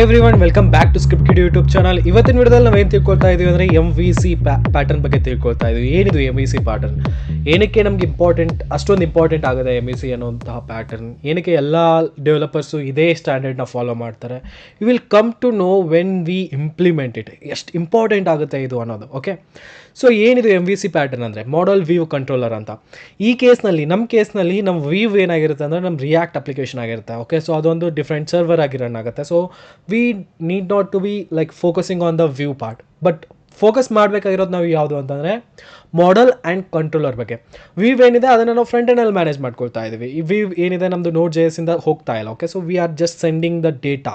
Every one welcome back to script kid YouTube channel ಇವತ್ತಿನ ವಿಡಿಯೋದಲ್ಲಿ ನಾವು ಏನು ತಿಳ್ಕೊಳ್ತಾ ಇದೀವಿ ಅಂದರೆ ಎಂ ವಿ ಸಿ ಪ್ಯಾಟರ್ನ್ ಬಗ್ಗೆ ತಿಳ್ಕೊಳ್ತಾ ಇದೀವಿ. ಏನಿದು ಎಂ ವಿ ಸಿ ಪ್ಯಾಟರ್ನ್ ಏನಕ್ಕೆ ನಮ್ಗೆ ಇಂಪಾರ್ಟೆಂಟ್ ಅಷ್ಟೊಂದು ಇಂಪಾರ್ಟೆಂಟ್ ಆಗಿದೆ ಎಂ ವಿ ಸಿ ಅನ್ನೋಂತಹ ಪ್ಯಾಟರ್ನ್ ಏನಕ್ಕೆ ಎಲ್ಲ ಡೆವಲಪರ್ಸು ಇದೇ ಸ್ಟ್ಯಾಂಡರ್ಡ್ನ ಫಾಲೋ ಮಾಡ್ತಾರೆ? You will come to know when we implement it ಎಷ್ಟು ಇಂಪಾರ್ಟೆಂಟ್ ಆಗುತ್ತೆ ಇದು ಅನ್ನೋದು ಓಕೆ ಸೊ ಏನಿದು ಎಂ ವಿ ಸಿ ಪ್ಯಾಟರ್ನ್ ಅಂದರೆ? ಮಾಡಲ್ ವ್ಯೂ ಕಂಟ್ರೋಲರ್ ಅಂತ. ಈ ಕೇಸ್ನಲ್ಲಿ ನಮ್ಮ ಕೇಸ್ನಲ್ಲಿ ನಮ್ಮ ವ್ಯೂ ಏನಾಗಿರುತ್ತೆ ಅಂದರೆ ನಮ್ಮ ರಿಯಾಕ್ಟ್ ಅಪ್ಲಿಕೇಶನ್ ಆಗಿರುತ್ತೆ. ಓಕೆ ಸೊ ಅದೊಂದು ಡಿಫ್ರೆಂಟ್ ಸರ್ವರ್ ಆಗಿ ರನ್ ಆಗುತ್ತೆ. So we need not to be like focusing on the view part but focus ಮಾಡಬೇಕಾಗಿರೋದು ನಾವು ಯಾವುದು ಅಂತಂದರೆ ಮಾಡಲ್ ಆ್ಯಂಡ್ ಕಂಟ್ರೋಲರ್ ಬಗ್ಗೆ. ವಿವ್ ಏನಿದೆ, ಅದನ್ನು ನಾವು ಫ್ರಂಟ್ ಅಲ್ಲಿ ಮ್ಯಾನೇಜ್ ಮಾಡ್ಕೊಳ್ತಾ ಇದ್ದೀವಿ ಈ ವಿವ್ ಏನಿದೆ ನಮ್ಮದು ನೋಟ್ ಜೇಸಿಂದ ಹೋಗ್ತಾ ಇಲ್ಲ. Okay so we are just sending the data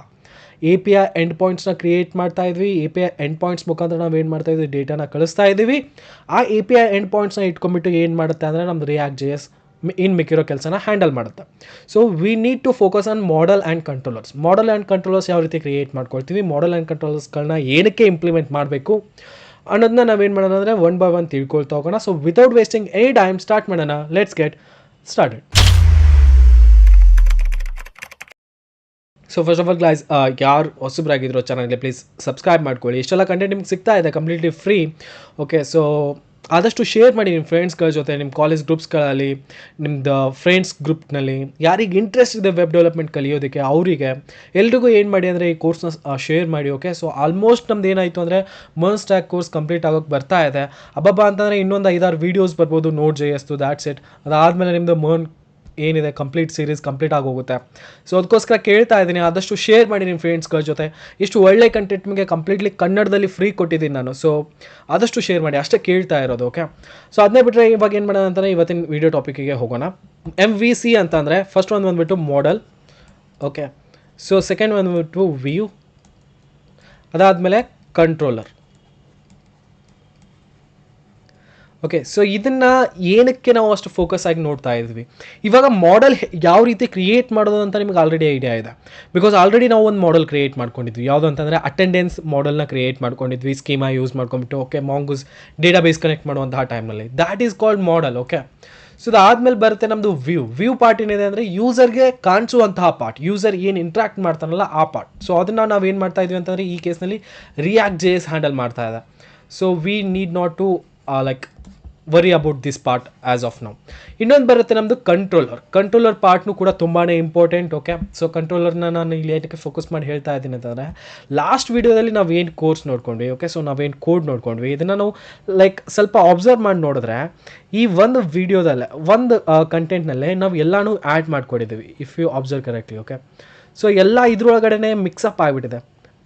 A P I end ಪಾಯಿಂಟ್ಸ್ನ create ಮಾಡ್ತಾ ಇದ್ವಿ. A P I end points ಮುಖಾಂತರ ನಾವು ಏನು ಮಾಡ್ತಾ ಇದ್ವಿ? ಡೇಟಾನ ಕಳಿಸ್ತಾ ಇದ್ದೀವಿ. ಆ ಎ ಪಿ ಐ ಎಂಡ್ ಪಾಯಿಂಟ್ಸ್ನ ಇಟ್ಕೊಂಡ್ಬಿಟ್ಟು ಏನು ಮಾಡುತ್ತೆ ಅಂದರೆ ನಮ್ದು ರಿಯಾಕ್ಟ್ ಜೆ ಎಸ್ ಇನ್ ಮಿಕ್ಕಿರೋ ಕೆಲಸನ ಹ್ಯಾಂಡಲ್ ಮಾಡುತ್ತೆ. So we need to focus on model and controllers model and controllers ಯಾವ ರೀತಿ ಕ್ರಿಯೇಟ್ ಮಾಡ್ಕೊಳ್ತೀವಿ? ಮಾಡಲ್ ಆ್ಯಂಡ್ ಕಂಟ್ರೋಲರ್ಸ್ಗಳನ್ನ ಏನಕ್ಕೆ ಇಂಪ್ಲಿಮೆಂಟ್ ಮಾಡಬೇಕು? ಅನ್ನೋದನ್ನ ನಾವೇನು ಮಾಡೋಣ ಅಂದರೆ ಒನ್ ಬೈ ಒನ್ ತಿಳ್ಕೊಳ್ತಾ ಹೋಗೋಣ. So without wasting any time start ಮಾಡೋಣ. Let's get started so first of all guys ಯಾರು ಹೊಸಬ್ರಾಗಿದ್ರು ಚಾನಲ್ಗೆ ಪ್ಲೀಸ್ ಸಬ್ಸ್ಕ್ರೈಬ್ ಮಾಡ್ಕೊಳ್ಳಿ. ಇಷ್ಟೆಲ್ಲ ಕಂಟೆಂಟ್ ನಿಮ್ಗೆ ಸಿಗ್ತಾ ಇದೆ ಕಂಪ್ಲೀಟ್ಲಿ ಫ್ರೀ ಓಕೆ ಸೊ ಆದಷ್ಟು ಶೇರ್ ಮಾಡಿ ನಿಮ್ಮ ಫ್ರೆಂಡ್ಸ್ಗಳ ಜೊತೆ ನಿಮ್ಮ ಕಾಲೇಜ್ ಗ್ರೂಪ್ಸ್ಗಳಲ್ಲಿ ನಿಮ್ಮದು ಫ್ರೆಂಡ್ಸ್ ಗ್ರೂಪ್ನಲ್ಲಿ ಯಾರಿಗೆ ಇಂಟ್ರೆಸ್ಟ್ ಇದೆ ವೆಬ್ ಡೆವಲಪ್ಮೆಂಟ್ ಕಲಿಯೋದಕ್ಕೆ, ಅವರಿಗೆ. ಎಲ್ರಿಗೂ ಏನು ಮಾಡಿ ಅಂದರೆ ಈ ಕೋರ್ಸ್ನ ಶೇರ್ ಮಾಡಿ ಓಕೆ ಸೊ ಆಲ್ಮೋಸ್ಟ್ ನಮ್ದು ಏನಾಯಿತು ಅಂದರೆ ಮರ್ನ್ ಸ್ಟ್ಯಾಕ್ ಕೋರ್ಸ್ ಕಂಪ್ಲೀಟ್ ಆಗೋಕ್ಕೆ ಬರ್ತಾ ಇದೆ. ಅಬ್ಬಬ್ಬ ಅಂತಂದರೆ ಇನ್ನೊಂದು ಐದಾರು ವೀಡಿಯೋಸ್ ಬರ್ಬೋದು ನೋಟ್ ಜೆಯಸ್ತು ದ್ಯಾಟ್ಸ್ ಇಟ್ ಅದಾದಮೇಲೆ ನಿಮ್ಮದು ಮರ್ನ್ ಏನಿದೆ ಕಂಪ್ಲೀಟ್ ಸೀರೀಸ್ ಕಂಪ್ಲೀಟ್ ಆಗೋಗುತ್ತೆ. ಸೊ ಅದಕ್ಕೋಸ್ಕರ ಕೇಳ್ತಾ ಇದ್ದೀನಿ, ಆದಷ್ಟು ಶೇರ್ ಮಾಡಿ ನಿಮ್ಮ ಫ್ರೆಂಡ್ಸ್ಗಳ ಜೊತೆ. ಇಷ್ಟು ಒಳ್ಳೆ ಕಂಟೆಂಟ್ ನಿಮಗೆ ಕಂಪ್ಲೀಟ್ಲಿ ಕನ್ನಡದಲ್ಲಿ ಫ್ರೀ ಕೊಟ್ಟಿದ್ದೀನಿ ನಾನು. ಸೊ ಆದಷ್ಟು ಶೇರ್ ಮಾಡಿ, ಅಷ್ಟೇ ಕೇಳ್ತಾ ಇರೋದು ಓಕೆ ಸೊ ಅದನ್ನೇ ಬಿಟ್ಟರೆ ಇವಾಗ ಏನು ಮಾಡೋಣ ಅಂತಲೇ ಇವತ್ತಿನ ವೀಡಿಯೋ ಟಾಪಿಕಿಗೆ ಹೋಗೋಣ. ಎಂ ವಿ ಸಿ ಅಂತಂದರೆ ಫಸ್ಟ್ ಒಂದು ಬಂದುಬಿಟ್ಟು ಮಾಡಲ್ ಓಕೆ ಸೊ ಸೆಕೆಂಡ್ ಬಂದುಬಿಟ್ಟು ವ್ಯೂ ಅದಾದಮೇಲೆ ಕಂಟ್ರೋಲರ್ ಓಕೆ ಸೊ ಇದನ್ನು ಏನಕ್ಕೆ ನಾವು ಅಷ್ಟು ಫೋಕಸ್ ಆಗಿ ನೋಡ್ತಾ ಇದ್ವಿ? ಇವಾಗ ಮಾಡೆಲ್ ಯಾವ ರೀತಿ ಕ್ರಿಯೇಟ್ ಮಾಡೋದು ಅಂತ ನಿಮ್ಗೆ ಆಲ್ರೆಡಿ ಐಡಿಯಾ ಇದೆ. ಬಿಕಾಸ್ ಆಲ್ರೆಡಿ ನಾವು ಒಂದು ಮಾಡೆಲ್ ಕ್ರಿಯೇಟ್ ಮಾಡ್ಕೊಂಡಿದ್ವಿ. ಯಾವುದು ಅಂತಂದರೆ ಅಟೆಂಡೆನ್ಸ್ ಮಾಡೆಲ್ನ ಕ್ರಿಯೇಟ್ ಮಾಡ್ಕೊಂಡಿದ್ವಿ schema use ಮಾಡ್ಕೊಂಬಿಟ್ಟು okay mongoose data base connect ಮಾಡುವಂತಹ ಟೈಮಲ್ಲಿ that is called model okay so ಅದಾದಮೇಲೆ ಬರುತ್ತೆ ನಮ್ಮದು ವ್ಯೂ ವ್ಯೂ ಪಾರ್ಟ್ ಏನಿದೆ ಅಂದರೆ ಯೂಸರ್ಗೆ ಕಾಣಿಸುವಂತಹ ಪಾರ್ಟ್ ಯೂಸರ್ ಏನು ಇಂಟ್ರಾಕ್ಟ್ ಮಾಡ್ತಾನಲ್ಲ ಆ ಪಾರ್ಟ್ ಸೊ ಅದನ್ನು ನಾವು ಏನು ಮಾಡ್ತಾ ಇದ್ವಿ ಅಂತಂದರೆ ಈ ಕೇಸ್ನಲ್ಲಿ ರಿಯಾಕ್ಟ್ ಜೆ ಎಸ್ ಹ್ಯಾಂಡಲ್ ಮಾಡ್ತಾ ಇದೆ so we need not to like worry about this part as of now ಇನ್ನೊಂದು ಬರುತ್ತೆ ನಮ್ಮದು ಕಂಟ್ರೋಲರ್ ಕಂಟ್ರೋಲರ್ ಪಾರ್ಟ್ನು ಕೂಡ ತುಂಬಾ ಇಂಪಾರ್ಟೆಂಟ್ ಓಕೆ ಸೊ ಕಂಟ್ರೋಲರ್ನ ನಾನು ಇಲ್ಲಿ ಏನಕ್ಕೆ ಫೋಕಸ್ ಮಾಡಿ ಹೇಳ್ತಾ ಇದ್ದೀನಿ ಅಂತಂದರೆ ಲಾಸ್ಟ್ ವೀಡಿಯೋದಲ್ಲಿ ನಾವು ಏನು ಕೋರ್ಸ್ ನೋಡ್ಕೊಂಡ್ವಿ ಓಕೆ ಸೊ ನಾವೇನು ಕೋಡ್ ನೋಡ್ಕೊಂಡ್ವಿ, ಇದನ್ನು ನಾವು ಲೈಕ್ ಸ್ವಲ್ಪ ಅಬ್ಸರ್ವ್ ಮಾಡಿ ನೋಡಿದ್ರೆ, ಈ ಒಂದು ವೀಡಿಯೋದಲ್ಲೇ ಒಂದು ಕಂಟೆಂಟ್ನಲ್ಲೇ ನಾವು ಎಲ್ಲನೂ ಆ್ಯಡ್ ಮಾಡ್ಕೊಂಡಿದ್ದೀವಿ if you observe correctly okay so ಎಲ್ಲ ಇದ್ರೊಳಗಡೆ ಮಿಕ್ಸಪ್ ಆಗಿಬಿಟ್ಟಿದೆ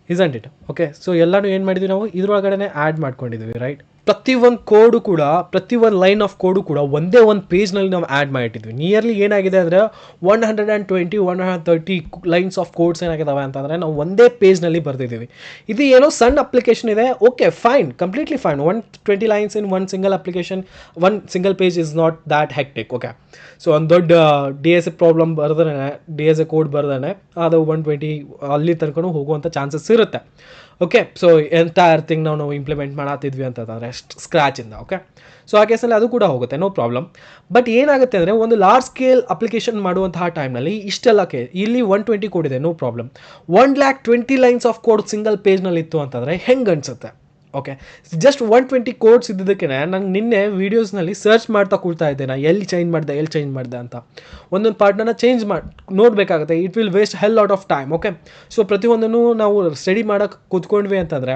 ಇಸಂಟ್ ಇಟ್ ಓಕೆ ಸೊ ಎಲ್ಲನೂ ಏನು ಮಾಡಿದ್ವಿ ನಾವು ಇದ್ರೊಳಗಡೆ ಆ್ಯಡ್ ಮಾಡ್ಕೊಂಡಿದ್ದೀವಿ ರೈಟ್ ಪ್ರತಿಯೊಂದು ಕೋಡು ಕೂಡ ಪ್ರತಿಯೊಂದು ಲೈನ್ ಆಫ್ ಕೋಡು ಕೂಡ ಒಂದೇ ಒಂದು ಪೇಜ್ನಲ್ಲಿ ನಾವು ಆ್ಯಡ್ ಮಾಡಿಟ್ಟಿದ್ವಿ. ನಿಯರ್ಲಿ ಏನಾಗಿದೆ ಅಂದರೆ one hundred and twenty one hundred thirty lines of codes ಏನಾಗಿದ್ದಾವೆ ಅಂತಂದರೆ ನಾವು ಒಂದೇ ಪೇಜ್ನಲ್ಲಿ ಬರೆದಿದ್ದೀವಿ. ಇದು ಏನೋ ಸಣ್ಣ ಅಪ್ಲಿಕೇಶನ್ ಇದೆ. Okay fine completely fine one twenty lines in one single application one single page is not that hectic okay so ಒಂದು ದೊಡ್ಡ D S A problem ಬರ್ದೇ ಡಿ ಎಸ್ ಎ ಕೋಡ್ ಬರ್ದೇ ಅದು ಒನ್ ಟ್ವೆಂಟಿ ಅಲ್ಲಿ ತನಕ ಹೋಗುವಂಥ chances ಇರುತ್ತೆ. Okay so entire thing ನಾವು ನಾವು ಇಂಪ್ಲಿಮೆಂಟ್ ಮಾಡತ್ತಿದ್ವಿ ಅಂತಂದರೆ ಸ್ಕ್ರ್ಯಾಚಿಂದ ಓಕೆ ಸೊ ಆ ಕೇಸಲ್ಲಿ ಅದು ಕೂಡ ಹೋಗುತ್ತೆ ನೋ ಪ್ರಾಬ್ಲಮ್ ಬಟ್ ಏನಾಗುತ್ತೆ ಅಂದರೆ, ಒಂದು ಲಾರ್ಜ್ ಸ್ಕೇಲ್ ಅಪ್ಲಿಕೇಶನ್ ಮಾಡುವಂತಹ ಟೈಮ್ನಲ್ಲಿ ಇಷ್ಟೆಲ್ಲ ಕೇ, ಇಲ್ಲಿ ಒನ್ ಟ್ವೆಂಟಿ ಕೋಡ್ ಇದೆ no problem one lakh twenty lines of code single ಪೇಜ್ನಲ್ಲಿ ಇತ್ತು ಅಂತಂದರೆ ಹೆಂಗೆ ಅನಿಸುತ್ತೆ? Okay just one twenty codes ಇದ್ದಿದ್ದಕ್ಕೆ ನಂಗೆ ನಿನ್ನೆ ವೀಡಿಯೋಸ್ನಲ್ಲಿ ಸರ್ಚ್ ಮಾಡ್ತಾ ಕೂಡ್ತಾ ಇದ್ದೆ ನಾ, ಎಲ್ಲಿ ಚೇಂಜ್ ಮಾಡಿದೆ, ಎಲ್ಲಿ ಚೇಂಜ್ ಮಾಡಿದೆ ಅಂತ. ಒಂದೊಂದು ಪಾರ್ಟ್ನ ಚೇಂಜ್ ಮಾಡಿ, ನೋಡಬೇಕಾಗುತ್ತೆ. It will waste hell lot of time okay so ಪ್ರತಿಯೊಂದನ್ನು ನಾವು ಸ್ಟಡಿ ಮಾಡೋಕ್ಕೆ ಕೂತ್ಕೊಂಡ್ವಿ ಅಂತಂದರೆ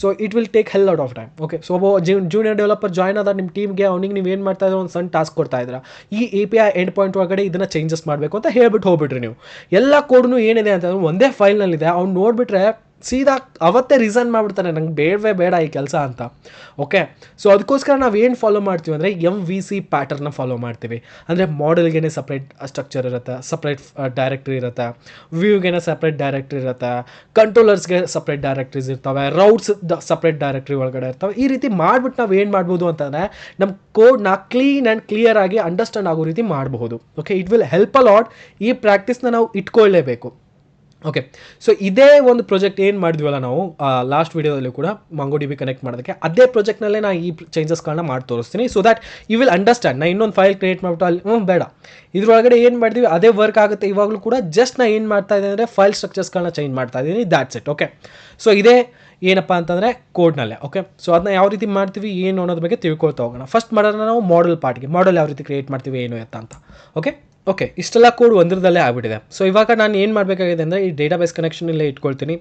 so it will take hell lot of time okay so ಒಬ್ಬ ಜೂನಿಯರ್ ಡೆವಲಪರ್ ಜಾಯ್ನ್ ಆದ ನಿಮ್ಮ ಟೀಮ್ಗೆ ಅವ್ನಿಗೆ ನೀವು ಏನು ಮಾಡ್ತಾ ಇದ್ರೆ ಒಂದು ಸಣ್ಣ ಟಾಸ್ಕ್ ಕೊಡ್ತಾ ಇದ್ದೀರಾ ಈ A P I end point ಒಳಗಡೆ ಇದನ್ನು ಚೇಂಜಸ್ ಮಾಡಬೇಕು ಅಂತ ಹೇಳ್ಬಿಟ್ಟು ಹೋಗ್ಬಿಟ್ರಿ ನೀವು. ಎಲ್ಲ ಕೋಡ್ನು ಏನಿದೆ ಅಂತಂದ್ರೆ ಒಂದೇ ಫೈಲ್ನಲ್ಲಿದೆ ಅವ್ನು ನೋಡಿಬಿಟ್ರೆ ಸೀದಾ ಅವತ್ತೇ ರೀಸನ್ ಮಾಡಿಬಿಡ್ತಾನೆ, ನಂಗೆ ಬೇಡವೇ ಬೇಡ ಈ ಕೆಲಸ ಅಂತ. ಓಕೆ ಸೊ ಅದಕ್ಕೋಸ್ಕರ ನಾವು ಏನು ಫಾಲೋ ಮಾಡ್ತೀವಿ ಅಂದರೆ ಎಂ ವಿ ಸಿ ಪ್ಯಾಟರ್ನ ಫಾಲೋ ಮಾಡ್ತೀವಿ. ಅಂದರೆ ಮಾಡೆಲ್ಗೇನೆ ಸಪ್ರೇಟ್ ಸ್ಟ್ರಕ್ಚರ್ ಇರುತ್ತೆ ಸಪ್ರೇಟ್ ಡೈರೆಕ್ಟ್ರಿ ಇರುತ್ತೆ ವ್ಯೂಗೆ ಸಪ್ರೇಟ್ ಡೈರೆಕ್ಟ್ರಿ ಇರುತ್ತೆ ಕಂಟ್ರೋಲರ್ಸ್ಗೆ ಸಪ್ರೇಟ್ ಡೈರೆಕ್ಟ್ರೀಸ್ ಇರ್ತವೆ ರೌಟ್ಸ್ ಸಪ್ರೇಟ್ ಡೈರೆಕ್ಟ್ರಿ ಒಳಗಡೆ ಇರ್ತವೆ. ಈ ರೀತಿ ಮಾಡಿಬಿಟ್ಟು ನಾವು ಏನು ಮಾಡ್ಬೋದು ಅಂತಂದರೆ ನಮ್ಮ ಕೋಡ್ನ ಕ್ಲೀನ್ ಆ್ಯಂಡ್ ಕ್ಲಿಯರ್ ಆಗಿ ಅಂಡರ್ಸ್ಟ್ಯಾಂಡ್ ಆಗೋ ರೀತಿ ಮಾಡಬಹುದು. Okay it will help a lot ಈ ಪ್ರಾಕ್ಟೀಸ್ನ ನಾವು ಇಟ್ಕೊಳ್ಳೇಬೇಕು ಓಕೆ ಸೊ ಇದೇ ಒಂದು ಪ್ರಾಜೆಕ್ಟ್ ಏನು ಮಾಡಿದ್ವಲ್ಲ ನಾವು ಲಾಸ್ಟ್ ವೀಡಿಯೋದಲ್ಲಿ ಕೂಡ ಮಂಗೋ ಡಿ ಬಿ ಕನೆಕ್ಟ್ ಮಾಡೋದಕ್ಕೆ, ಅದೇ ಪ್ರಾಜೆಕ್ಟ್ನಲ್ಲೇ ನಾನು ಈ ಚೇಂಜಸ್ಗಳನ್ನ ಮಾಡಿ ತೋರಿಸ್ತೀನಿ. So that you will understand ನಾ ಇನ್ನೊಂದು ಫೈಲ್ ಕ್ರಿಯೇಟ್ ಮಾಡ್ಬಿಟ್ಟು ಅಲ್ಲಿ ಹ್ಞೂ ಬೇಡ. ಇದ್ರೊಳಗಡೆ ಏನು ಮಾಡಿದ್ವಿ, ಅದೇ ವರ್ಕ್ ಆಗುತ್ತೆ. ಇವಾಗಲೂ ಕೂಡ ಜಸ್ಟ್ ನಾ ಏನು ಮಾಡ್ತಾ ಇದ್ದೀನಿ ಅಂದರೆ ಫೈಲ್ ಸ್ಟ್ರಕ್ಚರ್ಸ್ಗಳನ್ನ ಚೇಂಜ್ ಮಾಡ್ತಾ ಇದ್ದೀನಿ. ದ್ಯಾಟ್ಸ್ ಇಟ್ ಓಕೆ ಸೊ ಇದೇ ಏನಪ್ಪ ಅಂತಂದರೆ ಕೋಡ್ನಲ್ಲೇ ಓಕೆ ಸೊ ಅದನ್ನ ಯಾವ ರೀತಿ ಮಾಡ್ತೀವಿ, ಏನು ಅನ್ನೋದ್ರ ಬಗ್ಗೆ ತಿಳ್ಕೊಳ್ತಾ ಹೋಗೋಣ. ಫಸ್ಟ್ ಮಾಡೋಣ ನಾವು ಮಾಡಲ್ ಪಾರ್ಟ್ಗೆ ಮಾಡಲ್ ಯಾವ ರೀತಿ ಕ್ರಿಯೇಟ್ ಮಾಡ್ತೀವಿ, ಏನು ಎತ್ತ ಅಂತ. ಓಕೆ ಓಕೆ ಇಷ್ಟೆಲ್ಲ ಕೋಡ್ ಒಂದರದಲ್ಲೇ ಆಗಿಬಿಟ್ಟಿದೆ. ಸೊ ಇವಾಗ ನಾನು ಏನು ಮಾಡಬೇಕಾಗಿದೆ ಅಂದರೆ ಈ ಡೇಟಾಬೇಸ್ ಕನೆಕ್ಷನ್ ಇಲ್ಲೇ ಇಟ್ಕೊಳ್ತೀನಿ.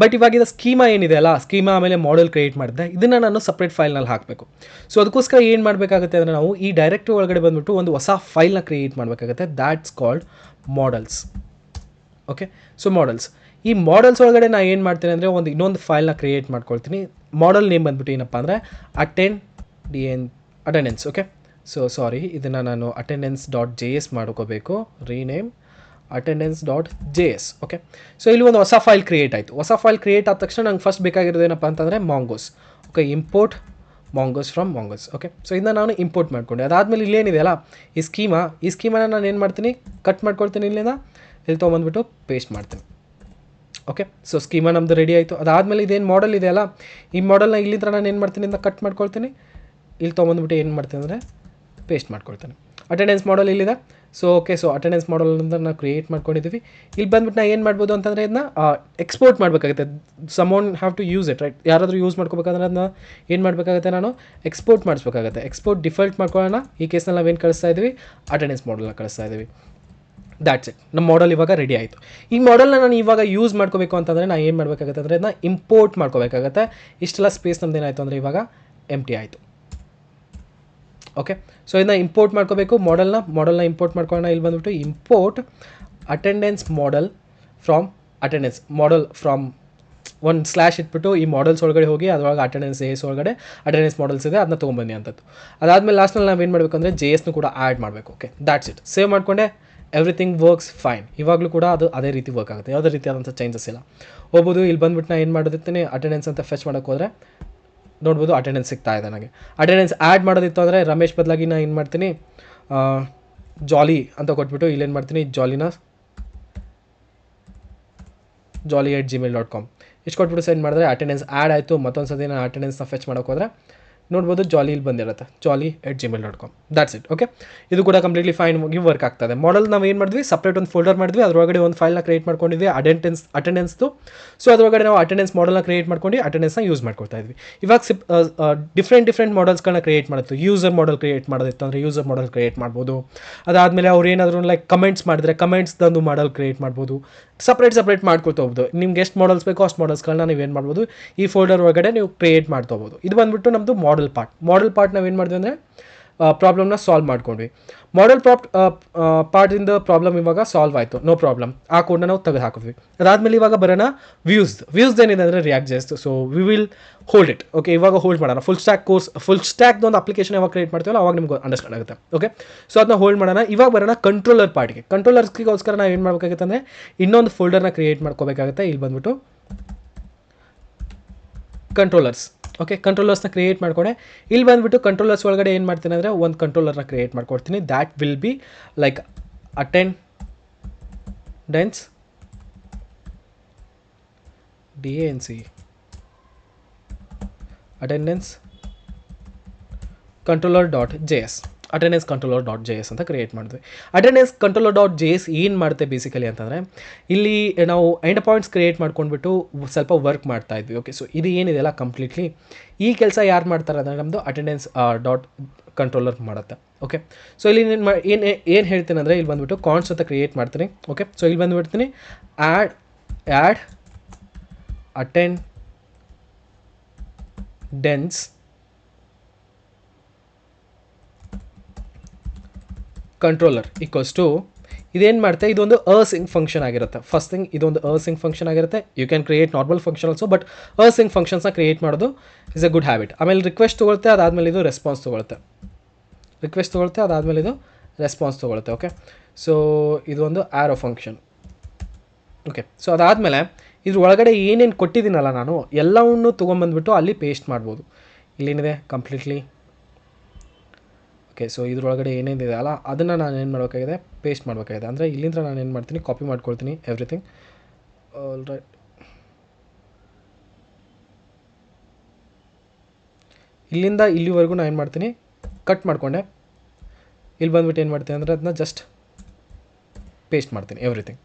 ಬಟ್ ಇವಾಗ ಇದು ಸ್ಕೀಮಾ ಏನಿದೆ ಅಲ್ಲ ಸ್ಕೀಮಾ ಆಮೇಲೆ ಮಾಡೆಲ್ ಕ್ರಿಯೇಟ್ ಮಾಡಿದೆ ಇದನ್ನು ನಾನು ಸಪ್ರೇಟ್ ಫೈಲ್ನಲ್ಲಿ ಹಾಕಬೇಕು. ಸೊ ಅದಕ್ಕೋಸ್ಕರ ಏನು ಮಾಡಬೇಕಾಗುತ್ತೆ ಅಂದರೆ ನಾವು ಈ ಡೈರೆಕ್ಟ್ ಒಳಗಡೆ ಬಂದುಬಿಟ್ಟು ಒಂದು ಹೊಸ ಫೈಲ್ನ ಕ್ರಿಯೇಟ್ ಮಾಡಬೇಕಾಗುತ್ತೆ. That's called models okay so models ಈ ಮಾಡೆಲ್ಸ್ ಒಳಗಡೆ ನಾನು ಏನು ಮಾಡ್ತೀನಿ ಅಂದರೆ ಒಂದು ಇನ್ನೊಂದು ಫೈಲ್ನ ಕ್ರಿಯೇಟ್ ಮಾಡ್ಕೊಳ್ತೀನಿ. ಮಾಡೆಲ್ ನೇಮ್ ಬಂದ್ಬಿಟ್ಟು ಏನಪ್ಪ ಅಂದರೆ attend D N attendance okay so sorry ಇದನ್ನು ನಾನು ಅಟೆಂಡೆನ್ಸ್ ಡಾಟ್ ಜೆ ಎಸ್ ಮಾಡ್ಕೋಬೇಕು. Rename attendance dot J S okay so ಇಲ್ಲಿ ಒಂದು ಹೊಸ ಫೈಲ್ ಕ್ರಿಯೇಟ್ ಆಯಿತು. ಹೊಸ ಫೈಲ್ ಕ್ರಿಯೇಟ್ ಆದ ತಕ್ಷಣ ನಂಗೆ ಫಸ್ಟ್ ಬೇಕಾಗಿರೋದು ಏನಪ್ಪ ಅಂತಂದರೆ mongoose okay import mongoose from mongoose okay so ಇದನ್ನ ನಾನು ಇಂಪೋರ್ಟ್ ಮಾಡ್ಕೊಂಡೆ. ಅದಾದಮೇಲೆ ಇಲ್ಲೇನಿದೆ ಅಲ್ಲ, ಈ ಸ್ಕೀಮಾ ಈ ಸ್ಕೀಮನ್ನ ನಾನು ಏನು ಮಾಡ್ತೀನಿ? ಕಟ್ ಮಾಡ್ಕೊಳ್ತೀನಿ ಇಲ್ಲಿಂದ. ಇಲ್ಲಿ ತೊಗೊಂಬಂದ್ಬಿಟ್ಟು ಪೇಸ್ಟ್ ಮಾಡ್ತೀನಿ ಓಕೆ ಸೊ ಸ್ಕೀಮಾ ನಮ್ಮದು ರೆಡಿ ಆಯಿತು. ಅದಾದಮೇಲೆ ಇದೇನು ಮಾಡಲ್ ಇದೆ ಅಲ್ಲ, ಈ ಮಾಡಲ್ನ ಇಲ್ಲಿಂದ ನಾನು ಏನು ಮಾಡ್ತೀನಿ ಅಂತ ಕಟ್ ಮಾಡ್ಕೊಳ್ತೀನಿ? ಇಲ್ಲಿ ತೊಗೊಂಬಂದ್ಬಿಟ್ಟು ಏನು ಮಾಡ್ತೀನಿ ಅಂದರೆ ಪೇಸ್ಟ್ ಮಾಡ್ಕೊಳ್ತಾನೆ. ಅಟೆಂಡೆನ್ಸ್ ಮಾಡಲ್ ಇಲ್ಲಿದೆ. So okay so attendance model ಅಂತ ನಾವು ಕ್ರಿಯೇಟ್ ಮಾಡ್ಕೊಂಡಿದ್ದೀವಿ ಇಲ್ಲಿ ಬಂದ್ಬಿಟ್ಟು ನಾ ಏನು ಮಾಡ್ಬೋದು ಅಂತಂದರೆ ಇದನ್ನ ಎಕ್ಸ್ಪೋರ್ಟ್ ಮಾಡಬೇಕಾಗುತ್ತೆ. Someone have to use it right ಯಾರಾದರೂ ಯೂಸ್ ಮಾಡ್ಕೋಬೇಕಂದ್ರೆ ಅದನ್ನ ಏನು ಮಾಡಬೇಕಾಗುತ್ತೆ ನಾನು? ಎಕ್ಸ್ಪೋರ್ಟ್ ಮಾಡಿಸ್ಬೇಕಾಗುತ್ತೆ. ಎಕ್ಸ್ಪೋರ್ಟ್ ಡಿಫಾಲ್ಟ್ ಮಾಡ್ಕೊಳ್ಳೋಣ. ಈ ಕೇಸ್ನಲ್ಲಿ ನಾವೇನು ಕಳಿಸ್ತಾ ಇದ್ದೀವಿ ಅಟೆಂಡೆನ್ಸ್ ಮಾಡಲ್ನ ಕಳಿಸ್ತಾ ಇದ್ದೀವಿ ದ್ಯಾಟ್ಸ್ ಇಟ್ ನಮ್ಮ ಮಾಡಲ್ ಇವಾಗ ರೆಡಿ ಆಯಿತು. ಈ ಮಾಡಲ್ನ ನಾನು ಇವಾಗ ಯೂಸ್ ಮಾಡ್ಕೋಬೇಕು ಅಂತಂದರೆ ನಾನು ಏನು ಮಾಡಬೇಕಾಗುತ್ತೆ ಅಂದರೆ ಇದನ್ನ ಇಂಪೋರ್ಟ್ ಮಾಡ್ಕೋಬೇಕಾಗತ್ತೆ. ಇಷ್ಟೆಲ್ಲ ಸ್ಪೇಸ್ ನಮ್ದು ಏನಾಯಿತು ಅಂದರೆ ಇವಾಗ ಎಂ ಟಿ ಆಯಿತು. ಓಕೆ ಸೊ ಇದನ್ನ ಇಂಪೋರ್ಟ್ ಮಾಡ್ಕೋಬೇಕು. ಮಾಡಲ್ನ ಮಾಡಲ್ನ ಇಂಪೋರ್ಟ್ ಮಾಡ್ಕೊಳ್ಳೋಣ. ಇಲ್ಲಿ ಬಂದ್ಬಿಟ್ಟು import attendance model from attendance model from ಒಂದು ಸ್ಲ್ಯಾಶ್ ಇಟ್ಬಿಟ್ಟು ಈ ಮಾಡಲ್ಸ್ ಒಳಗಡೆ ಹೋಗಿ, ಅದರೊಳಗೆ ಅಟೆಂಡೆನ್ಸ್ ಎಸ್ ಒಳಗಡೆ ಅಟೆಂಡೆನ್ಸ್ ಮಾಡಲ್ಸ್ ಇದೆ. ಅದನ್ನ ತೊಗೊಂಬನ್ನಿ ಅಂತದ್ದು. ಅದಾದಮೇಲೆ ಲಾಸ್ಟ್ನಲ್ಲಿ ನಾವು ಏನು ಮಾಡಬೇಕು ಅಂದರೆ ಜೆ ಎಸ್ನು ಕೂಡ ಆ್ಯಡ್ ಮಾಡಬೇಕು. ಓಕೆ ದ್ಯಾಟ್ಸ್ ಇಟ್ ಸೇವ್ ಮಾಡಿಕೊಂಡೆ. ಎವ್ರಿಥಿಂಗ್ ವರ್ಕ್ಸ್ ಫೈನ್ ಇವಾಗಲೂ ಕೂಡ ಅದು ಅದೇ ರೀತಿ ವರ್ಕ್ ಆಗುತ್ತೆ. ಯಾವುದೇ ರೀತಿಯಾದಂಥ ಚೇಂಜಸ್ ಇಲ್ಲ. ಹೋಗ್ಬೋದು. ಇಲ್ಲಿ ಬಂದ್ಬಿಟ್ಟು ನಾನು ಏನು ಮಾಡಿರ್ತೀನಿ ಅಟೆಂಡೆನ್ಸ್ ಅಂತ ಫೆಚ್ ಮಾಡೋಕ್ಕೋದ್ರೆ ನೋಡ್ಬೋದು ಅಟೆಂಡೆನ್ಸ್ ಸಿಗ್ತಾ ಇದೆ ನನಗೆ. ಅಟೆಂಡೆನ್ಸ್ ಆ್ಯಡ್ ಮಾಡೋದಿತ್ತು ಅಂದರೆ ರಮೇಶ್ ಬದಲಾಗಿ ನಾನು ಏನು ಮಾಡ್ತೀನಿ ಜಾಲಿ ಅಂತ ಕೊಟ್ಬಿಟ್ಟು ಇಲ್ಲೇನು ಮಾಡ್ತೀನಿ ಜಾಲಿನ jolly at Gmail dot com ಇಷ್ಟು ಕೊಟ್ಬಿಟ್ಟು ಸೆಂಡ್ ಮಾಡಿದ್ರೆ ಅಟೆಂಡೆನ್ಸ್ ಆ್ಯಡ್ ಆಯಿತು ಮತ್ತೊಂದು ಸತಿ ನಾನು ಅಟೆಂಡೆನ್ಸ್ನ ಫೆಚ್ ಮಾಡೋಕ್ಕೋದ್ರೆ ನೋಡ್ಬೋದು ಜಾಲಿ ಇಲ್ಲಿ ಬಂದಿರುತ್ತೆ. Jolly at Gmail dot com that's it okay ಇದು ಕೂಡ ಕಂಪ್ಲೀಟ್ಲಿ ಫೈನ್ ಹೋಗಿ ವರ್ಕ್ ಆಗ್ತದೆ. ಮಾಡಲ್ ನಾವು ಏನು ಮಾಡಿದ್ವಿ? ಸಪ್ರೇಟ್ ಒಂದು ಫೋಲ್ಡರ್ ಮಾಡಿದ್ವಿ. ಅದರೊಳಗಡೆ ಒಂದು ಫೈಲ್ನ ಕ್ರಿಯೇಟ್ ಮಾಡ್ಕೊಂಡಿದ್ವಿ ಅಟೆಂಡೆನ್ಸ್ ಅಟೆಂಡೆನ್ಸ್ದು ಸೊ ಅದರೊಳಗಡೆ ನಾವು ಅಟೆಂಡೆನ್ಸ್ ಮಾಡಲ್ನ ಕ್ರಿಯೇಟ್ ಮಾಡ್ಕೊಂಡು ಅಟೆಂಡೆನ್ಸ್ನ ಯೂಸ್ ಮಾಡ್ಕೊಳ್ತಾ ಇದ್ವಿ. ಇವಾಗ ಸಿಪ್ ಡಿಫ್ರೆಂಟ್ ಡಿಫ್ರೆಂಟ್ ಮಾಡಲ್ಸ್ಗಳನ್ನ ಕ್ರಿಯೇಟ್ ಮಾಡುತ್ತೆ. ಯೂಸರ್ ಮಾಡಲ್ ಕ್ರಿಯೇಟ್ ಮಾಡೋದಿತ್ತು ಅಂದರೆ ಯೂಸರ್ ಮಾಡಲ್ ಕ್ರಿಯೇಟ್ ಮಾಡ್ಬೋದು. ಅದಾದಮೇಲೆ ಅವ್ರು ಏನಾದರೂ ಲೈಕ್ ಕಮೆಂಟ್ಸ್ ಮಾಡಿದ್ರೆ ಕಮೆಂಟ್ಸ್ದೊಂದು ಮಾಡಲ್ ಕ್ರಿಯೇಟ್ ಮಾಡ್ಬೋದು. ಸಪ್ರೇಟ್ ಸಪ್ರೇಟ್ ಮಾಡ್ಕೊತ ಹೋಗ್ಬೋದು. ನಿಮ್ಗೆ ಎಷ್ಟು ಮಾಡಲ್ಸ್ ಬೇಕು ಅಷ್ಟು ಮಾಡಲ್ಸ್ಗಳನ್ನ ನೀವು ಏನು ಮಾಡ್ಬೋದು? ಈ ಫೋಲ್ಡರ್ ಒಳಗಡೆ ನೀವು ಕ್ರಿಯೇಟ್ ಮಾಡ್ಕೋಬೋದು ಇದು ಬಂದ್ಬಿಟ್ಟು ನಮ್ಮದು ಮಾಡಲ್ ಪಾರ್ಟ್ ಮಾಡಲ್ ಪಾರ್ಟ್ ನಾವು ಏನು ಮಾಡಿದ್ವಿ ಅಂದರೆ ಪ್ರಾಬ್ಲಮ್ನ ಸಾಲ್ವ್ ಮಾಡ್ಕೊಂಡ್ವಿ. ಮಾಡಲ್ ಪ್ರಾಪ್ ಪಾರ್ಟಿಂದ ಪ್ರಾಬ್ಲಮ್ ಇವಾಗ ಸಾಲ್ವ್ ಆಯಿತು. ನೋ ಪ್ರಾಬ್ಲಮ್ ಆ ಕೋಡ್ನ ನಾವು ತೆಗೆದು ಹಾಕಿದ್ವಿ. ಅದಾದಮೇಲೆ ಇವಾಗ ಬರೋಣ ವ್ಯೂಸ್ ವ್ಯೂಸ್ ಏನಿದೆ ಅಂದರೆ react just so we will hold it okay ಇವಾಗ ಹೋಲ್ಡ್ ಮಾಡೋಣ. ಫುಲ್ ಸ್ಟ್ಯಾಕ್ ಕೋರ್ಸ್ ಫುಲ್ ಸ್ಟ್ಯಾಕ್ದು ಒಂದು ಅಪ್ಲಿಕೇಶನ್ ಯಾವಾಗ ಕ್ರಿಯೇಟ್ ಮಾಡ್ತೀವಲ್ಲ, ಅವಾಗ ನಿಮ್ಗೆ ಅಂಡರ್ಸ್ಟ್ಯಾಂಡ್ ಆಗುತ್ತೆ. ಓಕೆ ಸೊ ಅದನ್ನ ಹೋಲ್ಡ್ ಮಾಡೋಣ. ಇವಾಗ ಬರೋಣ ಕಂಟ್ರೋಲರ್ ಪಾರ್ಟಿಗೆ ಕಂಟ್ರೋಲರ್ಸ್ಗೋಸ್ಕರ ನಾವು ಏನು ಮಾಡಬೇಕಾಗುತ್ತೆ ಅಂದರೆ, ಇನ್ನೊಂದು ಫೋಲ್ಡರ್ನ ಕ್ರಿಯೇಟ್ ಮಾಡ್ಕೋಬೇಕಾಗುತ್ತೆ. ಇಲ್ಲಿ ಬಂದ್ಬಿಟ್ಟು ಕಂಟ್ರೋಲರ್ಸ್ ಓಕೆ ಕಂಟ್ರೋಲರ್ಸ್ನ ಕ್ರಿಯೇಟ್ ಮಾಡ್ಕೊಂಡೆ. ಇಲ್ಲಿ ಬಂದುಬಿಟ್ಟು ಕಂಟ್ರೋಲರ್ಸ್ ಒಳಗಡೆ ಏನು ಮಾಡ್ತೀನಿ ಅಂದರೆ ಒಂದು ಕಂಟ್ರೋಲರ್ನ ಕ್ರಿಯೇಟ್ ಮಾಡ್ಕೊಡ್ತೀನಿ. That will be like attendance D N C attendance controller dot J S attendance controller dot J S ಅಂತ ಕ್ರಿಯೇಟ್ ಮಾಡಿದ್ವಿ. Attendance controller dot J S ಏನು ಮಾಡುತ್ತೆ ಬೇಸಿಕಲಿ ಅಂತಂದರೆ, ಇಲ್ಲಿ ನಾವು ಎಂಡ್ ಪಾಯಿಂಟ್ಸ್ ಕ್ರಿಯೇಟ್ ಮಾಡ್ಕೊಂಡ್ಬಿಟ್ಟು ಸ್ವಲ್ಪ ವರ್ಕ್ ಮಾಡ್ತಾ ಇದ್ವಿ. ಓಕೆ ಸೊ ಇದು ಏನಿದೆ ಅಲ್ಲ ಕಂಪ್ಲೀಟ್ಲಿ ಈ ಕೆಲಸ ಯಾರು ಮಾಡ್ತಾರೆ ಅಂದರೆ ನಮ್ಮದು ಅಟೆಂಡೆನ್ಸ್ ಡಾಟ್ ಕಂಟ್ರೋಲರ್ ಮಾಡುತ್ತೆ. ಓಕೆ ಸೊ ಇಲ್ಲಿ ಏನು ಏನು ಏನು ಹೇಳ್ತೀನಿ ಅಂದರೆ ಇಲ್ಲಿ ಬಂದುಬಿಟ್ಟು ಕಾನ್ಸ್ ಅಂತ ಕ್ರಿಯೇಟ್ ಮಾಡ್ತೀನಿ. ಓಕೆ ಸೊ ಇಲ್ಲಿ ಬಂದುಬಿಡ್ತೀನಿ. Add add attendance controller equals to ಇದೇನು ಮಾಡುತ್ತೆ ಇದೊಂದು ಅಸಿಂಗ್ ಫಂಕ್ಷನ್ ಆಗಿರುತ್ತೆ. ಫಸ್ಟ್ ಥಿಂಗ್ ಇದೊಂದು ಅಸಿಂಗ್ ಫಂಕ್ಷನ್ ಆಗಿರುತ್ತೆ. You can create normal function also but async ಫಂಕ್ಷನ್ಸ್ನ create ಮಾಡೋದು ಇಸ್ ಎ ಗುಡ್ ಹ್ಯಾಬಿಟ್ ಆಮೇಲೆ ರಿಕ್ವೆಸ್ಟ್ ತೊಗೊಳುತ್ತೆ ಅದಾದಮೇಲೆ ಇದು ರೆಸ್ಪಾನ್ಸ್ ತೊಗೊಳುತ್ತೆ ರಿಕ್ವೆಸ್ಟ್ ತೊಗೊಳುತ್ತೆ ಅದಾದಮೇಲೆ ಇದು ರೆಸ್ಪಾನ್ಸ್ ತೊಗೊಳುತ್ತೆ ಓಕೆ ಸೊ ಇದೊಂದು ಆ್ಯರೋ ಫಂಕ್ಷನ್ ಓಕೆ ಸೊ ಅದಾದಮೇಲೆ ಇದ್ರ ಒಳಗಡೆ ಏನೇನು ಕೊಟ್ಟಿದ್ದೀನಲ್ಲ ನಾನು, ಎಲ್ಲವನ್ನು ತೊಗೊಂಬಂದ್ಬಿಟ್ಟು ಅಲ್ಲಿ ಪೇಸ್ಟ್ ಮಾಡ್ಬೋದು. ಇಲ್ಲೇನಿದೆ? ಕಂಪ್ಲೀಟ್ಲಿ ಓಕೆ ಸೊ ಇದ್ರೊಳಗಡೆ ಏನೇನಿದೆ ಅಲ್ಲ, ಅದನ್ನು ನಾನು ಏನು ಮಾಡಬೇಕಾಗಿದೆ ಪೇಸ್ಟ್ ಮಾಡಬೇಕಾಗಿದೆ. ಅಂದರೆ ಇಲ್ಲಿಂದ ನಾನು ಏನು ಮಾಡ್ತೀನಿ ಕಾಪಿ ಮಾಡ್ಕೊಳ್ತೀನಿ ಎವ್ರಿಥಿಂಗ್ ಆಲ್ ರೈಟ್ ಇಲ್ಲಿಂದ ಇಲ್ಲಿವರೆಗೂ ನಾನು ಏನು ಮಾಡ್ತೀನಿ ಕಟ್ ಮಾಡಿಕೊಂಡೆ. ಇಲ್ಲಿ ಬಂದ್ಬಿಟ್ಟು ಏನು ಮಾಡ್ತೀನಿ ಅಂದರೆ ಅದನ್ನ ಜಸ್ಟ್ ಪೇಸ್ಟ್ ಮಾಡ್ತೀನಿ ಎವ್ರಿಥಿಂಗ್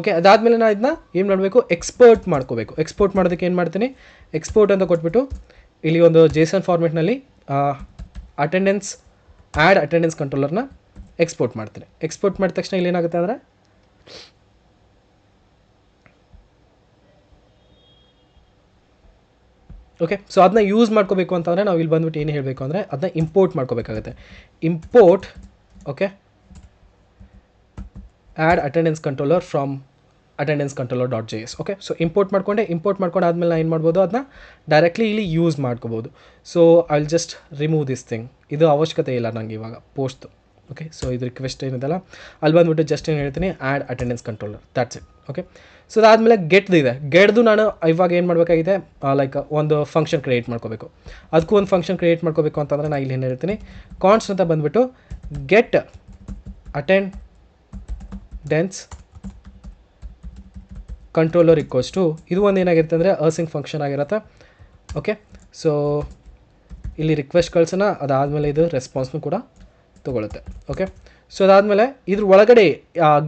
ಓಕೆ ಅದಾದಮೇಲೆ ನಾನು ಇದನ್ನ ಏನು ಮಾಡಬೇಕು ಎಕ್ಸ್ಪೋರ್ಟ್ ಮಾಡ್ಕೋಬೇಕು. ಎಕ್ಸ್ಪೋರ್ಟ್ ಮಾಡೋದಕ್ಕೆ ಏನು ಮಾಡ್ತೀನಿ ಎಕ್ಸ್ಪೋರ್ಟ್ ಅಂತ ಕೊಟ್ಬಿಟ್ಟು ಇಲ್ಲಿ ಒಂದು ಜೇಸನ್ ಫಾರ್ಮೆಟ್ನಲ್ಲಿ ಅಟೆಂಡೆನ್ಸ್ ಆ್ಯಡ್ ಅಟೆಂಡೆನ್ಸ್ ಕಂಟ್ರೋಲರ್ನ ಎಕ್ಸ್ಪೋರ್ಟ್ ಮಾಡ್ತೀನಿ ಎಕ್ಸ್ಪೋರ್ಟ್ ಮಾಡಿದ ತಕ್ಷಣ ಇಲ್ಲಿ ಏನಾಗುತ್ತೆ ಅಂದರೆ? ಓಕೆ ಸೊ ಅದನ್ನ ಯೂಸ್ ಮಾಡ್ಕೋಬೇಕು ಅಂತಂದರೆ ನಾವು ಇಲ್ಲಿ ಬಂದ್ಬಿಟ್ಟು ಏನು ಹೇಳಬೇಕು ಅಂದರೆ ಅದನ್ನ ಇಂಪೋರ್ಟ್ ಮಾಡ್ಕೋಬೇಕಾಗುತ್ತೆ. Import okay add attendance controller from attendance controller dot J S okay so import ಮಾಡ್ಕೊಂಡೆ ಇಂಪೋರ್ಟ್ ಮಾಡ್ಕೊಂಡು ಆದಮೇಲೆ ನಾನು ಏನು ಮಾಡ್ಬೋದು ಅದನ್ನ ಡೈರೆಕ್ಟ್ಲಿ ಇಲ್ಲಿ ಯೂಸ್ ಮಾಡ್ಕೋಬೋದು. So I will just remove this thing ಇದು ಅವಶ್ಯಕತೆ ಇಲ್ಲ ನನಗೆ ಇವಾಗ ಪೋಸ್ಟ್ದು ಓಕೆ ಸೊ ಇದು ರಿಕ್ವೆಸ್ಟ್ ಏನಿದೆಲ್ಲ ಅಲ್ಲಿ ಬಂದುಬಿಟ್ಟು ಜಸ್ಟ್ ಏನು ಹೇಳ್ತೀನಿ add attendance controller that's it okay so ಅದಾದಮೇಲೆ ಇದೆ. ಗೆಟ್ದು ನಾನು ಇವಾಗ ಏನು ಮಾಡಬೇಕಾಗಿದೆ ಲೈಕ್ ಒಂದು ಫಂಕ್ಷನ್ ಕ್ರಿಯೇಟ್ ಮಾಡ್ಕೋಬೇಕು. ಅದಕ್ಕೂ ಒಂದು ಫಂಕ್ಷನ್ ಕ್ರಿಯೇಟ್ ಮಾಡ್ಕೋಬೇಕು ಅಂತಂದರೆ ನಾನು ಇಲ್ಲಿ ಏನು ಹೇಳ್ತೀನಿ ಕಾನ್ಸ್ ಅಂತ ಬಂದುಬಿಟ್ಟು get attendance controller equals to ಇದು ಒಂದು ಏನಾಗಿರುತ್ತೆ ಅಂದರೆ ಅರ್ಸಿಂಗ್ ಫಂಕ್ಷನ್ ಆಗಿರುತ್ತೆ. ಓಕೆ ಸೊ ಇಲ್ಲಿ ರಿಕ್ವೆಸ್ಟ್ ಕಳ್ಸೋಣ. ಅದಾದಮೇಲೆ ಇದು ರೆಸ್ಪಾನ್ಸ್ನು ಕೂಡ ತೊಗೊಳುತ್ತೆ. ಓಕೆ ಸೊ ಅದಾದಮೇಲೆ ಇದ್ರ ಒಳಗಡೆ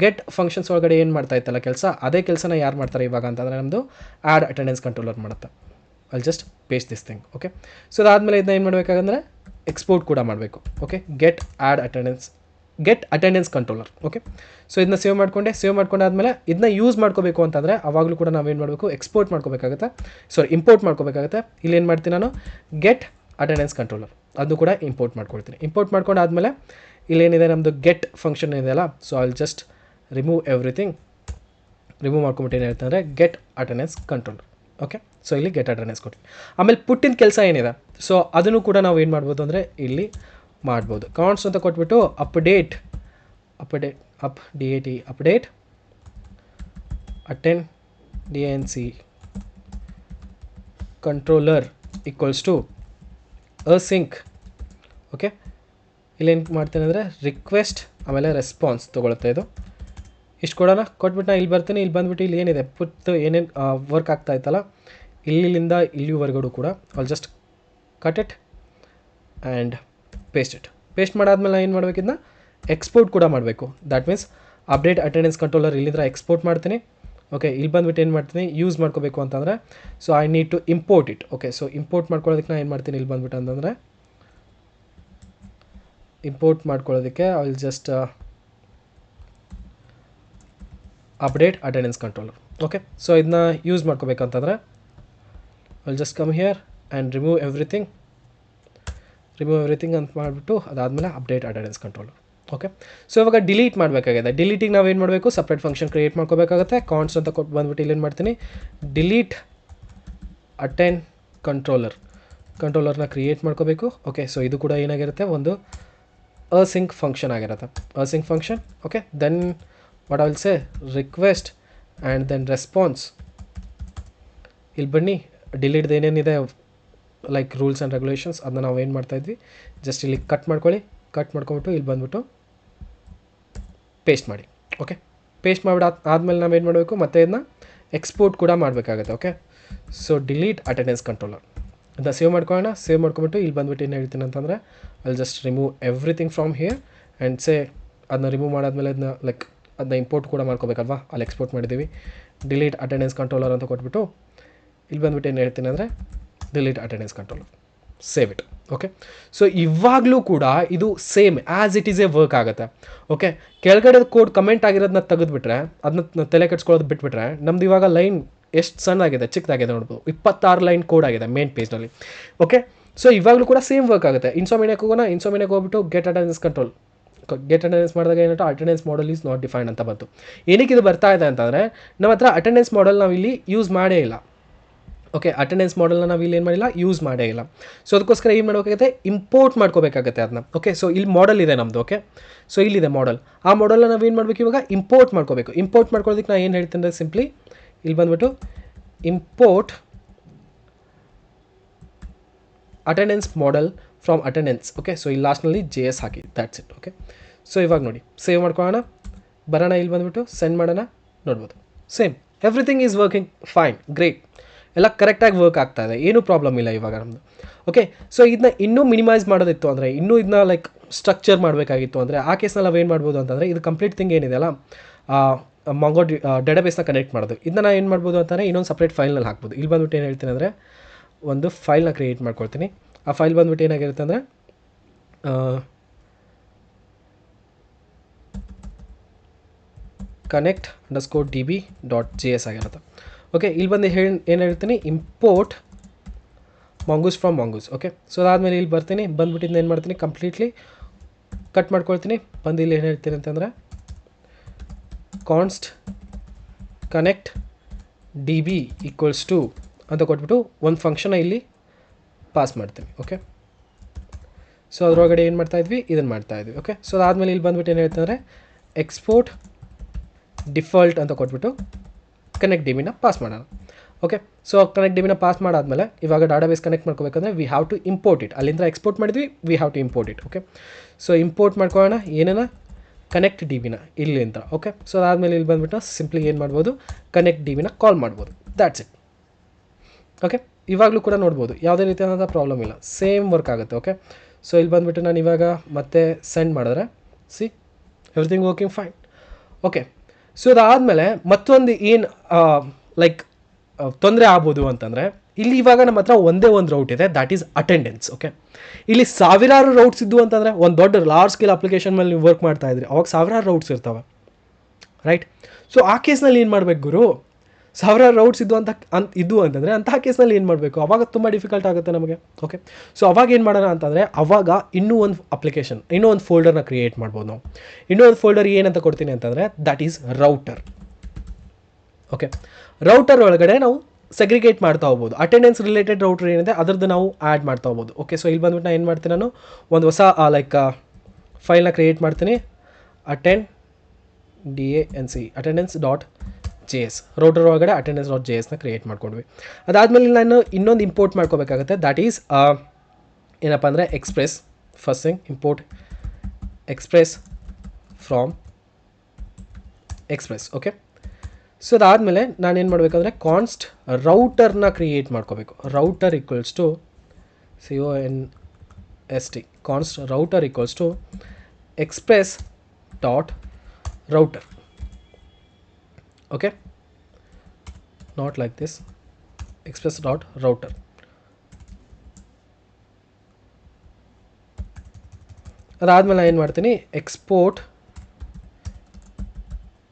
ಗೆಟ್ ಫಂಕ್ಷನ್ಸ್ ಒಳಗಡೆ ಏನು ಮಾಡ್ತಾ ಇತ್ತಲ್ಲ ಕೆಲಸ? ಅದೇ ಕೆಲಸನ ಯಾರು ಮಾಡ್ತಾರೆ ಇವಾಗ ಅಂತಂದರೆ ನಮ್ಮದು ಆ್ಯಡ್ ಅಟೆಂಡೆನ್ಸ್ ಕಂಟ್ರೋಲರ್ ಮಾಡುತ್ತೆ. ಅಲ್ಲಿ just paste this thing okay so ಅದಾದಮೇಲೆ ಇದನ್ನ ಏನು ಮಾಡಬೇಕಾಗಂದ್ರೆ ಎಕ್ಸ್ಪೋರ್ಟ್ ಕೂಡ ಮಾಡಬೇಕು. Okay get add attendance get attendance controller okay so ಇದನ್ನ ಸೇವ್ ಮಾಡಿಕೊಂಡೆ ಸೇವ್ ಮಾಡ್ಕೊಂಡಾದ್ಮೇಲೆ ಇದನ್ನ ಯೂಸ್ ಮಾಡ್ಕೋಬೇಕು ಅಂತಂದರೆ ಅವಾಗಲೂ ಕೂಡ ನಾವೇನು ಮಾಡಬೇಕು? ಎಕ್ಸ್ಪೋರ್ಟ್ ಮಾಡ್ಕೋಬೇಕಾಗುತ್ತೆ. ಸಾರಿ ಇಂಪೋರ್ಟ್ ಮಾಡ್ಕೋಬೇಕಾಗುತ್ತೆ. ಇಲ್ಲಿ ಏನು ಮಾಡ್ತೀನಿ ನಾನು? ಗೆಟ್ ಅಟೆಂಡೆನ್ಸ್ ಕಂಟ್ರೋಲರ್ ಅದು ಕೂಡ ಇಂಪೋರ್ಟ್ ಮಾಡ್ಕೊಳ್ತೀನಿ. ಇಂಪೋರ್ಟ್ ಮಾಡ್ಕೊಂಡಾದ್ಮೇಲೆ ಇಲ್ಲೇನಿದೆ ನಮ್ಮದು ಗೆಟ್ ಫಂಕ್ಷನ್ ಇದೆಯಲ್ಲ so I just remove everything remove ಮಾಡ್ಕೊಂಬಿಟ್ಟು ಏನು ಹೇಳ್ತಂದರೆ get attendance controller okay so ಇಲ್ಲಿ ಗೆಟ್ ಅಟೆಂಡೆನ್ಸ್ ಕೊಟ್ವಿ ಆಮೇಲೆ ಪುಟ್ಟಿನ ಕೆಲಸ ಏನಿದೆ? ಸೊ ಅದನ್ನು ಕೂಡ ನಾವು ಏನು ಮಾಡ್ಬೋದು ಅಂದರೆ ಇಲ್ಲಿ ಮಾಡ್ಬೋದು. ಕಾನ್ಸ್ ಅಂತ ಕೊಟ್ಬಿಟ್ಟು update update up D A T update attend D N C controller equals to async okay ಇಲ್ಲೇನು ಮಾಡ್ತೇನೆ ಅಂದರೆ ರಿಕ್ವೆಸ್ಟ್ ಆಮೇಲೆ ರೆಸ್ಪಾನ್ಸ್ ತೊಗೊಳುತ್ತೆ ಇದು. ಇಷ್ಟು ಕೊಡೋಣ? ಕೊಟ್ಬಿಟ್ಟು ನಾನು ಇಲ್ಲಿ ಬರ್ತೀನಿ. ಇಲ್ಲಿ ಬಂದ್ಬಿಟ್ಟು ಇಲ್ಲಿ ಏನಿದೆ? ಪುಟ್ ಏನೇನು ವರ್ಕ್ ಆಗ್ತಾ ಇತ್ತಲ್ಲ? ಇಲ್ಲಿಂದ ಇಲ್ಲಿವರೆಗೂ ಕೂಡ all just cut it and paste it paste ಮಾಡಾದ್ಮೇಲೆ ಏನು ಮಾಡಬೇಕು ಇದನ್ನ ಎಕ್ಸ್ಪೋರ್ಟ್ ಕೂಡ ಮಾಡಬೇಕು. That means update attendance controller ಇಲ್ಲಿಂದ ಎಕ್ಸ್ಪೋರ್ಟ್ ಮಾಡ್ತೀನಿ. ಓಕೆ ಇಲ್ಲಿ ಬಂದ್ಬಿಟ್ಟು ಏನು ಮಾಡ್ತೀನಿ? ಯೂಸ್ ಮಾಡ್ಕೋಬೇಕು ಅಂತಂದರೆ so I need to import it okay so import ಮಾಡ್ಕೊಳ್ಳೋದಕ್ಕೆ ನಾನು ಏನು ಮಾಡ್ತೀನಿ? ಇಲ್ಲಿ ಬಂದ್ಬಿಟ್ಟು ಅಂತಂದರೆ ಇಂಪೋರ್ಟ್ ಮಾಡ್ಕೊಳ್ಳೋದಕ್ಕೆ I will just update attendance controller okay so ಇದನ್ನ use ಮಾಡ್ಕೋಬೇಕಂತಂದರೆ will just come here and remove everything remove everything ಅಂತ ಮಾಡಿಬಿಟ್ಟು ಅದಾದಮೇಲೆ update attendance control okay so ಇವಾಗ ಡಿಲೀಟ್ ಮಾಡಬೇಕಾಗಿದೆ. ಡಿಲೀಟಿಗೆ ನಾವು ಏನು ಮಾಡಬೇಕು? ಸಪ್ರೇಟ್ ಫಂಕ್ಷನ್ ಕ್ರಿಯೇಟ್ ಮಾಡ್ಕೋಬೇಕಾಗುತ್ತೆ. ಕಾನ್ಸ್ ಅಂತ ಕೊಟ್ಟು ಬಂದ್ಬಿಟ್ಟು ಇಲ್ಲೇನು ಮಾಡ್ತೀನಿ? ಡಿಲೀಟ್ ಅಟೆಂಡ್ ಕಂಟ್ರೋಲರ್ ಕಂಟ್ರೋಲರ್ನ ಕ್ರಿಯೇಟ್ ಮಾಡ್ಕೋಬೇಕು. ಓಕೆ ಸೊ ಇದು ಕೂಡ ಏನಾಗಿರುತ್ತೆ? ಒಂದು ಅಸಿಂಕ್ ಫಂಕ್ಷನ್ ಆಗಿರುತ್ತೆ. Async function okay then what will say request and then response ಇಲ್ಲಿ ಬನ್ನಿ. ಡಿಲೀಟ್ದು ಏನೇನಿದೆ? ಲೈಕ್ ರೂಲ್ಸ್ ಆ್ಯಂಡ್ ರೆಗ್ಯುಲೇಷನ್ಸ್ ಅದನ್ನ ನಾವು ಏನು ಮಾಡ್ತಾಯಿದ್ವಿ ಜಸ್ಟ್ ಇಲ್ಲಿ ಕಟ್ ಮಾಡ್ಕೊಳ್ಳಿ ಕಟ್ ಮಾಡ್ಕೊಂಬಿಟ್ಟು ಇಲ್ಲಿ ಬಂದುಬಿಟ್ಟು ಪೇಸ್ಟ್ ಮಾಡಿ ಓಕೆ ಪೇಸ್ಟ್ ಮಾಡಿಬಿಟ್ಟು ಆದಮೇಲೆ ನಾವು ಏನು ಮಾಡಬೇಕು? ಮತ್ತೆ ಇದನ್ನ ಎಕ್ಸ್ಪೋರ್ಟ್ ಕೂಡ ಮಾಡಬೇಕಾಗುತ್ತೆ okay so delete attendance controller ಅದನ್ನ ಸೇವ್ ಮಾಡ್ಕೊಳ್ಳೋಣ ಸೇವ್ ಮಾಡ್ಕೊಂಬಿಟ್ಟು ಇಲ್ಲಿ ಬಂದುಬಿಟ್ಟು ಏನು ಹೇಳ್ತೀನಿ ಅಂತಂದರೆ ಅಲ್ಲಿ just remove everything from here and say ಅದನ್ನ ರಿಮೂವ್ ಮಾಡಾದ್ಮೇಲೆ ಅದನ್ನ ಲೈಕ್ ಅದನ್ನ ಇಂಪೋರ್ಟ್ ಕೂಡ ಮಾಡ್ಕೋಬೇಕಲ್ವಾ? ಅಲ್ಲಿ ಎಕ್ಸ್ಪೋರ್ಟ್ ಮಾಡಿದ್ದೀವಿ. ಡಿಲೀಟ್ ಅಟೆಂಡೆನ್ಸ್ ಕಂಟ್ರೋಲರ್ ಅಂತ ಕೊಟ್ಬಿಟ್ಟು ಇಲ್ಲಿ ಬಂದುಬಿಟ್ಟು ಏನು ಹೇಳ್ತೀನಿ ಅಂದರೆ delete attendance controller save it okay so ಇವಾಗಲೂ ಕೂಡ ಇದು same as it is a work ಆಗುತ್ತೆ. ಓಕೆ ಕೆಳಗಡೆ ಕೋಡ್ ಕಮೆಂಟ್ ಆಗಿರೋದನ್ನ ತೆಗೆದುಬಿಟ್ರೆ ಅದನ್ನ ತಲೆ ಕೆಡ್ಸ್ಕೊಳ್ಳೋದು ಬಿಟ್ಬಿಟ್ರೆ, ನಮ್ದು ಇವಾಗ ಲೈನ್ ಎಷ್ಟು ಸಣ್ಣಾಗಿದೆ ಚಿಕ್ಕದಾಗಿದೆ ನೋಡ್ಬೋದು. ಇಪ್ಪತ್ತಾರು ಲೈನ್ ಕೋಡ್ ಆಗಿದೆ ಮೇನ್ ಪೇಜ್ನಲ್ಲಿ ಓಕೆ ಸೊ ಇವಾಗಲೂ ಕೂಡ ಸೇಮ್ ವರ್ಕ್ ಆಗುತ್ತೆ. ಇನ್ಸೋಮಿನಿಯಾಕ್ ಹೋಗೋಣ ಇನ್ಸೋಮಿನಿಯಾಕ್ ಹೋಗ್ಬಿಟ್ಟು get attendance control get attendance ಮಾಡಿದಾಗ ಏನಂತ attendance model is not defined ಅಂತ ಬಂತು. ಏನಕ್ಕೆ ಇದು ಬರ್ತಾ ಇದೆ ಅಂತಂದರೆ, ನಮ್ಮ ಹತ್ರ ಅಟೆಂಡೆನ್ಸ್ ಮಾಡಲ್ ನಾವು ಇಲ್ಲಿ ಯೂಸ್ ಮಾಡೇ ಇಲ್ಲ. ಓಕೆ ಅಟೆಂಡೆನ್ಸ್ ಮಾಡಲ್ನ ನಾವು ಇಲ್ಲಿ ಏನು ಮಾಡಿಲ್ಲ ಯೂಸ್ ಮಾಡೇ ಇಲ್ಲ. ಸೊ ಅದಕ್ಕೋಸ್ಕರ ಏನು ಮಾಡಬೇಕಾಗುತ್ತೆ? ಇಂಪೋರ್ಟ್ ಮಾಡ್ಕೋಬೇಕಾಗತ್ತೆ ಅದನ್ನ ಓಕೆ ಸೊ ಇಲ್ಲಿ ಮಾಡಲ್ ಇದೆ ನಮ್ಮದು ಓಕೆ ಸೊ ಇಲ್ಲಿದೆ ಮಾಡಲ್ ಆ ಮಾಡಲ್ನ ನಾವು ಏನು ಮಾಡಬೇಕು ಇವಾಗ? ಇಂಪೋರ್ಟ್ ಮಾಡ್ಕೋಬೇಕು. ಇಂಪೋರ್ಟ್ ಮಾಡ್ಕೊಳ್ಳೋದಕ್ಕೆ ನಾನು ಏನು ಹೇಳ್ತೀನಿ ಅಂದರೆ ಸಿಂಪ್ಲಿ ಇಲ್ಲಿ ಬಂದ್ಬಿಟ್ಟು import attendance model from attendance okay so ಇಲ್ಲಿ ಲಾಸ್ಟ್ನಲ್ಲಿ ಜೆ ಎಸ್ ಹಾಕಿ ದ್ಯಾಟ್ಸ್ ಇಟ್ ಓಕೆ ಸೊ ಇವಾಗ ನೋಡಿ ಸೇವ್ ಮಾಡ್ಕೊಳ್ಳೋಣ. ಬರೋಣ, ಇಲ್ಲಿ ಬಂದ್ಬಿಟ್ಟು ಸೆಂಡ್ ಮಾಡೋಣ, ನೋಡ್ಬೋದು. Same everything is working fine great ಎಲ್ಲ ಕರೆಕ್ಟಾಗಿ ವರ್ಕ್ ಆಗ್ತಾ ಇದೆ. ಏನೂ ಪ್ರಾಬ್ಲಮ್ ಇಲ್ಲ ಇವಾಗ ನಮ್ಮದು ಓಕೆ ಸೊ ಇದನ್ನ ಇನ್ನೂ ಮಿನಿಮೈಸ್ ಮಾಡೋದಿತ್ತು ಅಂದರೆ, ಇನ್ನೂ ಇದನ್ನ ಲೈಕ್ ಸ್ಟ್ರಕ್ಚರ್ ಮಾಡಬೇಕಾಗಿತ್ತು ಅಂದರೆ, ಆ ಕೇಸ್ನಲ್ಲಿ ನಾವು ಏನು ಮಾಡ್ಬೋದು ಅಂತಂದರೆ, ಇದು ಕಂಪ್ಲೀಟ್ ಥಿಂಗ್ ಏನಿದೆಯಲ್ಲ ಮಂಗೋ ಡೇಟಾಬೇಸ್ನ ಕನೆಕ್ಟ್ ಮಾಡೋದು. ಇದನ್ನ ನಾನು ಏನು ಮಾಡ್ಬೋದು ಅಂತಂದರೆ, ಇನ್ನೊಂದು ಸಪ್ರೇಟ್ ಫೈಲ್ನಲ್ಲಿ ಹಾಕ್ಬೋದು. ಇಲ್ಲಿ ಬಂದ್ಬಿಟ್ಟು ಏನು ಹೇಳ್ತೀನಿ ಅಂದರೆ, ಒಂದು ಫೈಲ್ನ ಕ್ರಿಯೇಟ್ ಮಾಡ್ಕೊಳ್ತೀನಿ. ಆ ಫೈಲ್ ಬಂದ್ಬಿಟ್ಟು ಏನಾಗಿರುತ್ತೆ ಅಂದರೆ connect underscore D B dot J S ಆಗಿರುತ್ತೆ. ಓಕೆ ಇಲ್ಲಿ ಬಂದು ಹೇಳಿ ಏನು ಹೇಳ್ತೀನಿ? Import mongoose from mongoose okay so ಅದಾದಮೇಲೆ ಇಲ್ಲಿ ಬರ್ತೀನಿ. ಬಂದ್ಬಿಟ್ಟು ಏನು ಮಾಡ್ತೀನಿ? ಕಂಪ್ಲೀಟ್ಲಿ ಕಟ್ ಮಾಡ್ಕೊಳ್ತೀನಿ. ಬಂದು ಇಲ್ಲಿ ಏನು ಹೇಳ್ತೀನಿ ಅಂತಂದರೆ const connect D B equals to ಅಂತ ಕೊಟ್ಬಿಟ್ಟು ಒಂದು ಫಂಕ್ಷನ ಇಲ್ಲಿ ಪಾಸ್ ಮಾಡ್ತೀನಿ ಓಕೆ ಸೊ ಅದರೊಳಗಡೆ ಏನು ಮಾಡ್ತಾ ಇದ್ವಿ? ಇದನ್ನು ಮಾಡ್ತಾ ಇದ್ವಿ ಓಕೆ ಸೊ ಅದಾದಮೇಲೆ ಇಲ್ಲಿ ಬಂದ್ಬಿಟ್ಟು ಏನು ಹೇಳ್ತಂದರೆ ಎಕ್ಸ್ಪೋರ್ಟ್ ಡಿಫಾಲ್ಟ್ ಅಂತ ಕೊಟ್ಬಿಟ್ಟು ಕನೆಕ್ಟ್ ಡಿಮಿನ ಪಾಸ್ ಮಾಡೋಣ. ಓಕೆ ಸೊ ಕನೆಕ್ಟ್ ಡಿಮಿನ ಪಾಸ್ ಮಾಡಾದ್ಮೇಲೆ ಇವಾಗ database connect ಮಾಡ್ಕೋಬೇಕಂದ್ರೆ we have to import it ಅಲ್ಲಿಂದ ಎಕ್ಸ್ಪೋರ್ಟ್ ಮಾಡಿದ್ವಿ we have to import it okay so import ಮಾಡ್ಕೊಳ್ಳೋಣ. ಏನೇನ? ಕನೆಕ್ಟ್ ಡಿ ಬಿನ ಇಲ್ಲಿಂದ ಓಕೆ ಸೊ ಅದಾದಮೇಲೆ ಇಲ್ಲಿ ಬಂದ್ಬಿಟ್ಟು ಸಿಂಪ್ಲಿ ಏನು ಮಾಡ್ಬೋದು? ಕನೆಕ್ಟ್ ಡಿ ಬಿನ ಕಾಲ್ ಮಾಡ್ಬೋದು. ದ್ಯಾಟ್ಸ್ ಇಟ್ ಓಕೆ ಇವಾಗಲೂ ಕೂಡ ನೋಡ್ಬೋದು. ಯಾವುದೇ ರೀತಿಯಾದಂಥ ಪ್ರಾಬ್ಲಮ್ ಇಲ್ಲ. ಸೇಮ್ ವರ್ಕ್ ಆಗುತ್ತೆ. ಓಕೆ ಸೊ ಇಲ್ಲಿ ಬಂದುಬಿಟ್ಟು ನಾನು ಇವಾಗ ಮತ್ತೆ ಸೆಂಡ್ ಮಾಡಿದ್ರೆ see everything working fine okay so ಅದಾದಮೇಲೆ ಮತ್ತೊಂದು ಏನು ಲೈಕ್ ತೊಂದರೆ ಆಗ್ಬೋದು ಅಂತಂದರೆ, ಇಲ್ಲಿ ಇವಾಗ ನಮ್ಮ ಹತ್ರ ಒಂದೇ ಒಂದು ರೌಟ್ ಇದೆ ದ್ಯಾಟ್ ಈಸ್ ಅಟೆಂಡೆನ್ಸ್ ಓಕೆ ಇಲ್ಲಿ ಸಾವಿರಾರು ರೌಟ್ಸ್ ಇದ್ದು ಅಂತಂದರೆ, ಒಂದು ದೊಡ್ಡ ಲಾರ್ಜ್ ಸ್ಕೇಲ್ ಅಪ್ಲಿಕೇಶನ್ ಮೇಲೆ ನೀವು ವರ್ಕ್ ಮಾಡ್ತಾ ಇದ್ರಿ, ಅವಾಗ ಸಾವಿರಾರು ರೌಟ್ಸ್ ಇರ್ತವೆ ರೈಟ್ ಸೊ ಆ ಕೇಸ್ನಲ್ಲಿ ಏನು ಮಾಡಬೇಕು ಗುರು? ಸಾವಿರಾರು ರೌಟ್ಸ್ ಇದ್ದು ಅಂತ ಅಂತ ಇದ್ದು ಅಂತಂದರೆ ಅಂತಹ ಕೇಸ್ನಲ್ಲಿ ಏನು ಮಾಡಬೇಕು? ಅವಾಗ ತುಂಬ ಡಿಫಿಕಲ್ಟ್ ಆಗುತ್ತೆ ನಮಗೆ. ಓಕೆ ಸೊ ಅವಾಗ ಏನು ಮಾಡೋಣ ಅಂತಂದರೆ, ಅವಾಗ ಇನ್ನೂ ಒಂದು ಅಪ್ಲಿಕೇಶನ್ ಇನ್ನೂ ಒಂದು ಫೋಲ್ಡರ್ನ ಕ್ರಿಯೇಟ್ ಮಾಡ್ಬೋದು ನಾವು. ಇನ್ನೂ ಒಂದು ಫೋಲ್ಡರ್ ಏನಂತ ಕೊಡ್ತೀನಿ ಅಂತಂದರೆ that is router okay router ಒಳಗಡೆ ನಾವು ಸೆಗ್ರಿಗೇಟ್ ಮಾಡ್ತಾ ಹೋಗ್ಬೋದು. ಅಟೆಂಡೆನ್ಸ್ ರಿಲೇಟೆಡ್ ರೌಟರ್ ಏನಿದೆ, ಅದರದ್ದು ನಾವು ಆ್ಯಡ್ ಮಾಡ್ತಾ ಹೋಗ್ಬೋದು. ಓಕೆ ಸೊ ಇಲ್ಲಿ ಬಂದ್ಬಿಟ್ಟು ನಾನು ಏನು ಮಾಡ್ತೀನಿ ನಾನು? ಒಂದು ಹೊಸ ಲೈಕ್ ಫೈಲ್ನ ಕ್ರಿಯೇಟ್ ಮಾಡ್ತೀನಿ. Attend D A N C attendance dot J S router ಒಳಗಡೆ ಅಟೆಂಡೆನ್ಸ್ ಡಾಟ್ ಜೆ ಎಸ್ನ ಕ್ರಿಯೇಟ್ ಮಾಡ್ಕೊಂಡ್ವಿ. ಅದಾದಮೇಲೆ ನಾನು ಇನ್ನೊಂದು ಇಂಪೋರ್ಟ್ ಮಾಡ್ಕೋಬೇಕಾಗುತ್ತೆ. ದ್ಯಾಟ್ ಈಸ್ ಏನಪ್ಪ ಅಂದರೆ express first thing import express from express okay so ಅದಾದಮೇಲೆ ನಾನೇನು ಮಾಡಬೇಕಂದ್ರೆ ಕಾನ್ಸ್ಟ್ ರೌಟರ್ನ ಕ್ರಿಯೇಟ್ ಮಾಡ್ಕೋಬೇಕು. Router equals to C O N S T const router equals to express dot router okay? Not like this. Express dot router. ಅದಾದಮೇಲೆ ನಾನು ಏನು ಮಾಡ್ತೀನಿ? Export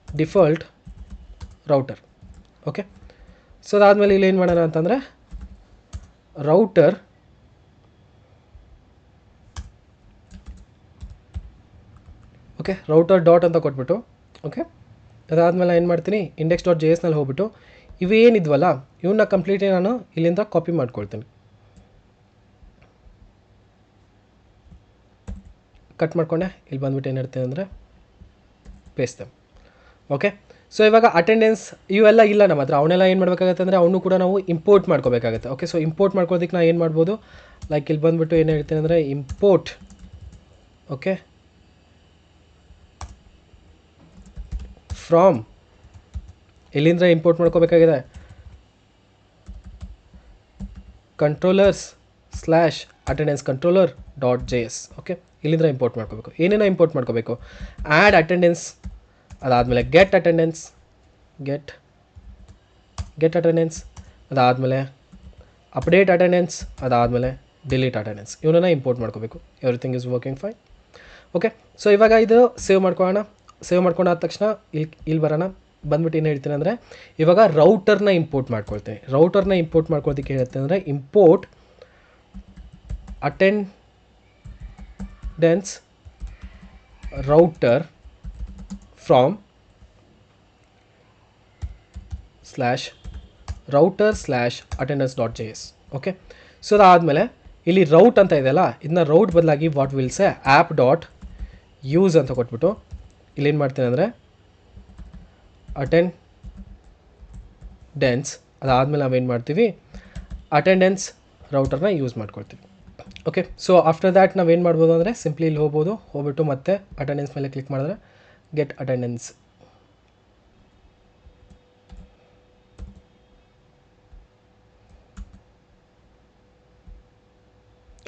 default router okay so ಅದಾದಮೇಲೆ ಇಲ್ಲಿ ಏನು ಮಾಡೋಣ ಅಂತಂದರೆ ರೌಟರ್ ಓಕೆ ರೌಟರ್ ಡಾಟ್ ಅಂತ ಕೊಟ್ಬಿಟ್ಟು ಓಕೆ ಅದಾದಮೇಲೆ ಏನು ಮಾಡ್ತೀನಿ ಇಂಡೆಕ್ಸ್ ಡಾಟ್ ಜೆ ಎಸ್ನಲ್ಲಿ ಹೋಗ್ಬಿಟ್ಟು ಇವೇನಿದ್ವಲ್ಲ ಇವನ್ನ ಕಂಪ್ಲೀಟ್ಲಿ ನಾನು ಇಲ್ಲಿಂದ ಕಾಪಿ ಮಾಡ್ಕೊಳ್ತೀನಿ. ಕಟ್ ಮಾಡ್ಕೊಂಡೆ, ಇಲ್ಲಿ ಬಂದ್ಬಿಟ್ಟು ಏನು ಹೇಳ್ತೀನಿ ಅಂದರೆ ಪೇಸ್ತೆ ಓಕೆ ಸೊ ಇವಾಗ ಅಟೆಂಡೆನ್ಸ್ ಇವೆಲ್ಲ ಇಲ್ಲ ನಮ್ಮ ಹತ್ರ. ಅವನ್ನೆಲ್ಲ ಏನು ಮಾಡಬೇಕಾಗತ್ತೆ ಅಂದರೆ, ಅವನು ಕೂಡ ನಾವು ಇಂಪೋರ್ಟ್ ಮಾಡ್ಕೋಬೇಕಾಗತ್ತೆ. ಓಕೆ ಸೊ ಇಂಪೋರ್ಟ್ ಮಾಡ್ಕೊಳೋದಕ್ಕೆ ನಾನು ಏನು ಮಾಡ್ಬೋದು? ಲೈಕ್ ಇಲ್ಲಿ ಬಂದ್ಬಿಟ್ಟು ಏನು ಹೇಳ್ತೀನಿ ಅಂದರೆ ಇಂಪೋರ್ಟ್ ಓಕೆ ಫ್ರಾಮ್ ಎಲ್ಲಿಂದ import ಮಾಡ್ಕೋಬೇಕಾಗಿದೆ? Controllers slash attendance controller dot J S okay ಇಲ್ಲಿಂದ ಇಂಪೋರ್ಟ್ ಮಾಡ್ಕೋಬೇಕು. ಏನೇನೋ ಇಂಪೋರ್ಟ್ ಮಾಡ್ಕೋಬೇಕು? ಆ್ಯಡ್ ಅಟೆಂಡೆನ್ಸ್ ಅದಾದಮೇಲೆ get attendance get get attendance ಅದಾದಮೇಲೆ ಅಪ್ಡೇಟ್ ಅಟೆಂಡೆನ್ಸ್ ಅದಾದಮೇಲೆ ಡಿಲೀಟ್ ಅಟೆಂಡೆನ್ಸ್ ಇವನನ್ನು ಇಂಪೋರ್ಟ್ ಮಾಡ್ಕೋಬೇಕು. Everything is working fine okay so ಇವಾಗ ಇದು ಸೇವ್ ಮಾಡ್ಕೊಳ್ಳೋಣ. ಸೇವ್ ಮಾಡ್ಕೊಂಡಾದ ತಕ್ಷಣ ಇಲ್ಲಿ ಇಲ್ಲಿ ಬರೋಣ. ಬಂದ್ಬಿಟ್ಟು ಏನು ಹೇಳ್ತೀನಿ ಅಂದರೆ, ಇವಾಗ ರೌಟರ್ನ ಇಂಪೋರ್ಟ್ ಮಾಡ್ಕೊಳ್ತೀನಿ. ರೌಟರ್ನ ಇಂಪೋರ್ಟ್ ಮಾಡ್ಕೊಳ್ಳೋದಕ್ಕೆ ಹೇಳುತ್ತೆ ಅಂದರೆ import attendance router from slash router slash attendance dot J S okay so ಅದಾದಮೇಲೆ, ಇಲ್ಲಿ ರೌಟ್ ಅಂತ ಇದೆಯಲ್ಲ ಇದನ್ನ ರೌಟ್ ಬದಲಾಗಿ what wills app dot use ಅಂತ ಕೊಟ್ಬಿಟ್ಟು ಇಲ್ಲೇನು ಮಾಡ್ತೀನಿ ಅಂದರೆ ಅಟೆಂಡ್ ಡೆನ್ಸ್ ಅದಾದಮೇಲೆ ನಾವೇನು ಮಾಡ್ತೀವಿ ಅಟೆಂಡೆನ್ಸ್ ರೌಟರ್ನ ಯೂಸ್ ಮಾಡ್ಕೊಳ್ತೀವಿ. ಓಕೆ ಸೊ ಆಫ್ಟರ್ ದ್ಯಾಟ್ ನಾವೇನು ಮಾಡ್ಬೋದು ಅಂದರೆ ಸಿಂಪ್ಲಿ ಇಲ್ಲಿ ಹೋಗ್ಬೋದು, ಹೋಗ್ಬಿಟ್ಟು ಮತ್ತೆ ಅಟೆಂಡೆನ್ಸ್ ಮೇಲೆ ಕ್ಲಿಕ್ ಮಾಡಿದ್ರೆ get attendance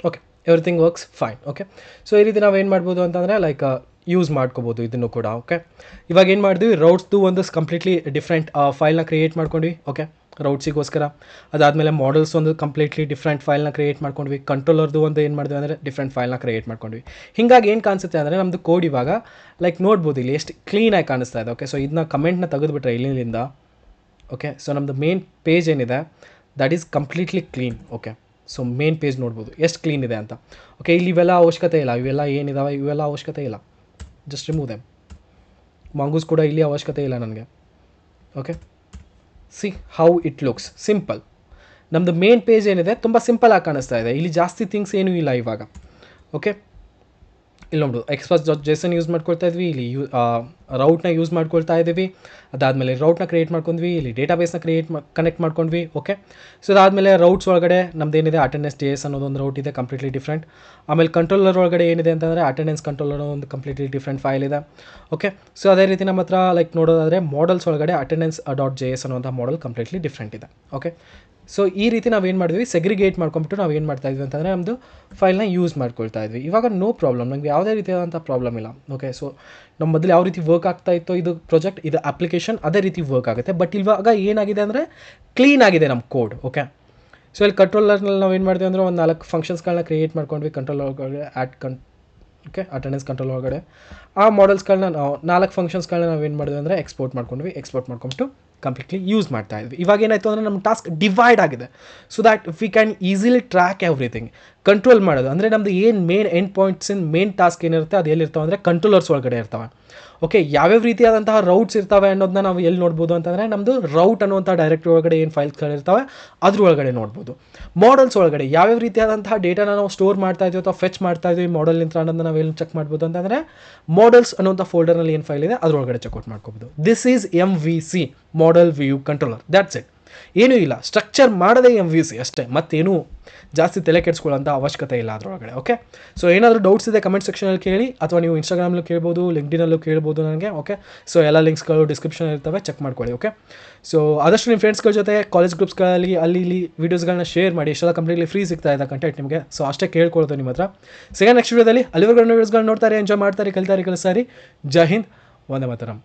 okay everything works fine okay so ಈ ರೀತಿ ನಾವು ಏನು ಮಾಡ್ಬೋದು ಅಂತಂದರೆ ಲೈಕ್ ಯೂಸ್ ಮಾಡ್ಕೋಬೋದು ಇದನ್ನು ಕೂಡ ಓಕೆ ಇವಾಗ ಏನು ಮಾಡಿದ್ವಿ? ರೌಟ್ಸ್ದು ಒಂದು ಕಂಪ್ಲೀಟ್ಲಿ ಡಿಫ್ರೆಂಟ್ ಫೈಲ್ನ ಕ್ರಿಯೇಟ್ ಮಾಡ್ಕೊಂಡ್ವಿ ಓಕೆ ರೌಟ್ಸಿಗೋಸ್ಕರ ಅದಾದಮೇಲೆ ಮಾಡಲ್ಸ್ ಒಂದು ಕಂಪ್ಲೀಟ್ಲಿ ಡಿಫ್ರೆಂಟ್ ಫೈಲ್ನ ಕ್ರಿಯೇಟ್ ಮಾಡ್ಕೊಂಡ್ವಿ. ಕಂಟ್ರೋಲರ್ದು ಒಂದು ಏನು ಮಾಡಿದ್ವಿ ಅಂದರೆ ಡಿಫ್ರೆಂಟ್ ಫೈಲ್ನ ಕ್ರಿಯೇಟ್ ಮಾಡ್ಕೊಂಡ್ವಿ. ಹಿಂಗಾಗಿ ಏನು ಕಾಣಿಸುತ್ತೆ ಅಂದರೆ ನಮ್ಮದು ಕೋಡ್ ಇವಾಗ ಲೈಕ್ ನೋಡ್ಬೋದು ಇಲ್ಲಿ ಎಷ್ಟು ಕ್ಲೀನಾಗಿ ಕಾಣಿಸ್ತಾ ಇದೆ ಓಕೆ ಸೊ ಇದನ್ನ ಕಮೆಂಟ್ನ ತೆಗೆದುಬಿಟ್ರೆ ಇಲ್ಲಿಂದ ಓಕೆ ಸೊ ನಮ್ಮದು ಮೇನ್ ಪೇಜ್ ಏನಿದೆ that is completely clean okay so main page ನೋಡ್ಬೋದು. ಎಷ್ಟು ಕ್ಲೀನ್ ಇದೆ ಅಂತ ಓಕೆ ಇಲ್ಲಿ ಇವೆಲ್ಲ ಅವಶ್ಯಕತೆ ಇಲ್ಲ, ಇವೆಲ್ಲ ಏನಿದಾವೆ, ಇವೆಲ್ಲ ಅವಶ್ಯಕತೆ ಇಲ್ಲ. ಜಸ್ಟ್ ರಿಮೂವ್ ದೆಮ್ ಮಂಗೂಸ್ ಕೂಡ ಇಲ್ಲಿ ಅವಶ್ಯಕತೆ ಇಲ್ಲ ನನಗೆ. Okay see how it looks simple ನಮ್ಮದು ಮೇನ್ ಪೇಜ್ ಏನಿದೆ, ತುಂಬ ಸಿಂಪಲಾಗಿ ಕಾಣಿಸ್ತಾ ಇದೆ. ಇಲ್ಲಿ ಜಾಸ್ತಿ ಥಿಂಗ್ಸ್ ಏನೂ ಇಲ್ಲ ಇವಾಗ. ಓಕೆ ಇಲ್ಲಿ ನೋಡು ಎಕ್ಸ್ಪ್ರೆಸ್ ಡಾಟ್ ಜೇಸನ್ ಯೂಸ್ ಮಾಡ್ಕೊಳ್ತಾ ಇದ್ವಿ, ಇಲ್ಲಿ ಯೂ ರೌಟ್ನ ಯೂಸ್ ಮಾಡ್ಕೊಳ್ತಾ ಇದ್ದೀವಿ. ಅದಾದಮೇಲೆ ರೌಟ್ನ ಕ್ರಿಯೇಟ್ ಮಾಡ್ಕೊಂಡ್ವಿ, ಇಲ್ಲಿ ಡೇಟಾಬೇಸ್ನ ಕ್ರಿಯೇಟ್ ಕನೆಕ್ಟ್ ಮಾಡ್ಕೊಂಡ್ವಿ ಓಕೆ ಸೊ ಅದಾದಮೇಲೆ ರೌಟ್ಸ್ ಒಳಗಡೆ ನಮ್ದು ಏನಿದೆ ಅಟೆಂಡೆನ್ಸ್ ಡೇಸ್ ಅನ್ನೋದೊಂದು ರೌಟ್ ಇದೆ ಕಂಪ್ಲೀಟ್ಲಿ ಡಿಫ್ರೆಂಟ್ ಆಮೇಲೆ ಕಂಟ್ರೋಲರ್ ಒಳಗಡೆ ಏನಿದೆ ಅಂತಂದರೆ ಅಟೆಂಡೆನ್ಸ್ ಕಂಟ್ರೋಲರ್ ಒಂದು ಕಂಪ್ಲೀಟ್ಲಿ ಡಿಫ್ರೆಂಟ್ ಫೈಲ್ ಇದೆ ಓಕೆ ಸೊ ಅದೇ ರೀತಿ ನಮ್ಮ ಹತ್ರ ಲೈಕ್ ನೋಡೋದಾದರೆ ಮಾಡಲ್ಸ್ ಒಳಗಡೆ ಅಟೆಂಡೆನ್ಸ್ ಡಾಟ್ ಜೆ ಎಸ್ ಅನ್ನೋಂಥ ಮಾಡಲ್ ಕಂಪ್ಲೀಟ್ಲಿ ಡಿಫ್ರೆಂಟ್ ಇದೆ ಓಕೆ ಸೊ ಈ ರೀತಿ ನಾವೇನು ಮಾಡಿದ್ವಿ? ಸೆಗ್ರಿಗೇಟ್ ಮಾಡ್ಕೊಂಬಿಟ್ಟು ನಾವು ಏನು ಮಾಡ್ತಾ ಇದ್ವಿ ಅಂತಂದರೆ ನಮ್ಮದು ಫೈಲ್ನ ಯೂಸ್ ಮಾಡ್ಕೊಳ್ತಾ ಇದ್ವಿ. ಇವಾಗ ನೋ ಪ್ರಾಬ್ಲಮ್ ನಮಗೆ ಯಾವುದೇ ರೀತಿಯಾದಂಥ ಪ್ರಾಬ್ಲಮ್ ಇಲ್ಲ. ಓಕೆ ಸೊ ನಮ್ಮ ಮೊದಲು ಯಾವ ರೀತಿ ವರ್ಕ್ ಆಗ್ತಾ ಇತ್ತೋ ಇದು ಪ್ರಾಜೆಕ್ಟ್ ಇದು ಅಪ್ಲಿಕೇಶನ್ ಅದೇ ರೀತಿ ವರ್ಕ್ ಆಗುತ್ತೆ. ಬಟ್ ಇವಾಗ ಏನಾಗಿದೆ ಅಂದರೆ ಕ್ಲೀನ್ ಆಗಿದೆ ನಮ್ಮ ಕೋಡ್ ಓಕೆ ಸೊ ಇಲ್ಲಿ ಕಂಟ್ರೋಲರ್ನಲ್ಲಿ ನಾವು ಏನು ಮಾಡ್ತೀವಿ ಅಂದರೆ ಒಂದು ನಾಲ್ಕು ಫಂಕ್ಷನ್ಸ್ಗಳನ್ನ ಕ್ರಿಯೇಟ್ ಮಾಡ್ಕೊಂಡ್ವಿ. ಕಂಟ್ರೋಲ್ ಒಳಗಡೆ ಆ್ಯಡ್ ಕನ್ ಓಕೆ ಅಟೆಂಡೆನ್ಸ್ ಕಂಟ್ರೋಲ್ ಒಳಗಡೆ. ಆ ಮಾಡಲ್ಸ್ಗಳನ್ನ ನಾವು ನಾಲ್ಕು ಫಂಕ್ಷನ್ಸ್ಗಳನ್ನ ನಾವು ಏನು ಮಾಡಿದ್ವಿ ಅಂದರೆ ಎಕ್ಸ್ಪೋರ್ಟ್ ಮಾಡ್ಕೊಂಡ್ವಿ. ಎಕ್ಸ್ಪೋರ್ಟ್ ಮಾಡ್ಕೊಂಬಿಟ್ಟು ಕಂಪ್ಲೀಟ್ಲಿ ಯೂಸ್ ಮಾಡ್ತಾ ಇದ್ವಿ. ಇವಾಗ ಏನಾಯಿತು ಅಂದರೆ ನಮ್ಮ ಟಾಸ್ಕ್ ಡಿವೈಡ್ ಆಗಿದೆ. So that we can easily track everything control ಮಾಡೋದು. ಅಂದರೆ ನಮ್ಮದು ಏನು main end points in main task ಏನಿರುತ್ತೆ ಅದು ಎಲ್ಲಿರ್ತಾವೆ ಅಂದರೆ ಕಂಟ್ರೋಲರ್ಸ್ ಒಳಗಡೆ ಇರ್ತವೆ. ಓಕೆ, ಯಾವ್ಯಾವ ರೀತಿಯಾದಂತಹ ರೌಟ್ಸ್ ಇರ್ತವೆ ಅನ್ನೋದನ್ನ ನಾವು ಎಲ್ಲಿ ನೋಡ್ಬೋದು ಅಂತಂದರೆ ನಮ್ಮದು ರೌಟ್ ಅನ್ನುವಂಥ ಡೈರೆಕ್ಟ್ ಒಳಗಡೆ ಏನು ಫೈಲ್ಸ್ಗಳಿರ್ತವೆ ಅದ್ರ ಒಳಗಡೆ ನೋಡ್ಬೋದು. ಮಾಡಲ್ಸ್ ಒಳಗಡೆ ಯಾವ್ಯಾವ ರೀತಿಯಾದಂತಹ ಡೇಟಾನ ನಾವು ಸ್ಟೋರ್ ಮಾಡ್ತಾ ಇದ್ದೀವಿ ಅಥವಾ ಫೆಚ್ ಮಾಡ್ತಾ ಇದ್ದೀವಿ ಮಾಡಲ್ ನಿಂತ ಅನ್ನೋದನ್ನ ನಾವು ಎಲ್ಲಿ ಚೆಕ್ ಮಾಡ್ಬೋದು ಅಂತಂದರೆ ಮಾಡಲ್ಸ್ ಅನ್ನುವಂಥ ಫೋಲ್ಡರ್ನಲ್ಲಿ ಏನು ಫೈಲ್ ಇದೆ ಅದ್ರೊಳಗಡೆ ಚೆಕ್ಔಟ್ ಮಾಡ್ಕೋಬೋದು. This is M V C model view controller that's it ಏನೂ ಇಲ್ಲ. ಸ್ಟ್ರಕ್ಚರ್ ಮಾಡದೇ ಎಂ ವಿ ಸಿ ಅಷ್ಟೇ. ಮತ್ತೇನು ಜಾಸ್ತಿ ತಲೆ ಕೆಡಿಸ್ಕೊಳ್ಳೋಂಥ ಅವಶ್ಯಕತೆ ಇಲ್ಲ ಅದರೊಳಗಡೆ ಓಕೆ ಸೊ ಏನಾದರೂ ಡೌಟ್ಸ್ ಇದೆ ಕಮೆಂಟ್ ಸೆಕ್ಷನಲ್ಲಿ ಕೇಳಿ, ಅಥವಾ ನೀವು ಇನ್ಸ್ಟಾಗ್ರಾಮಲ್ಲೂ ಕೇಳ್ಬೋದು ಲಿಂಕ್ಡಿನಲ್ಲೂ ಕೇಳ್ಬೋದು ನನಗೆ ಓಕೆ ಸೊ ಎಲ್ಲ ಲಿಂಕ್ಸ್ಗಳು ಡಿಸ್ಕ್ರಿಪ್ಷನ್ ಇರ್ತವೆ ಚೆಕ್ ಮಾಡ್ಕೊಳ್ಳಿ ಓಕೆ ಸೊ ಆದಷ್ಟು ನಿಮ್ಮ ಫ್ರೆಂಡ್ಸ್ಗಳ ಜೊತೆ ಕಾಲೇಜ್ ಗ್ರೂಪ್ಸ್ಗಳಲ್ಲಿ ಅಲ್ಲಿ, ಇಲ್ಲಿ ವೀಡಿಯೋಸ್ಗಳನ್ನ ಶೇರ್ ಮಾಡಿ, ಎಷ್ಟೆಲ್ಲ ಕಂಪ್ಲೀಟ್ಲಿ ಫ್ರೀ ಸಿಗ್ತಾ ಇದೆ ಕಂಟೆಂಟ್ ನಿಮಗೆ ಸೊ ಅಷ್ಟೇ ಕೇಳ್ಕೊಳ್ತು ನಿಮ್ಮ ಹತ್ರ. ಸೆಕೆಂಡ್ ನೆಕ್ಸ್ಟ್ ವೀಡಿಯೋದಲ್ಲಿ ಅಲ್ಲಿವರೆಗೂ ವೀಡಿಯೋಸ್ಗಳು ನೋಡ್ತಾರೆ ಎಂಜಾಯ್ ಮಾಡ್ತಾರೆ, ಕಲಿತಾರೆ, ಕಲಿಸ್ತಾರೆ. ಜೈ ಹಿಂದ್, ವಂದೇ ಮಾತರಂ.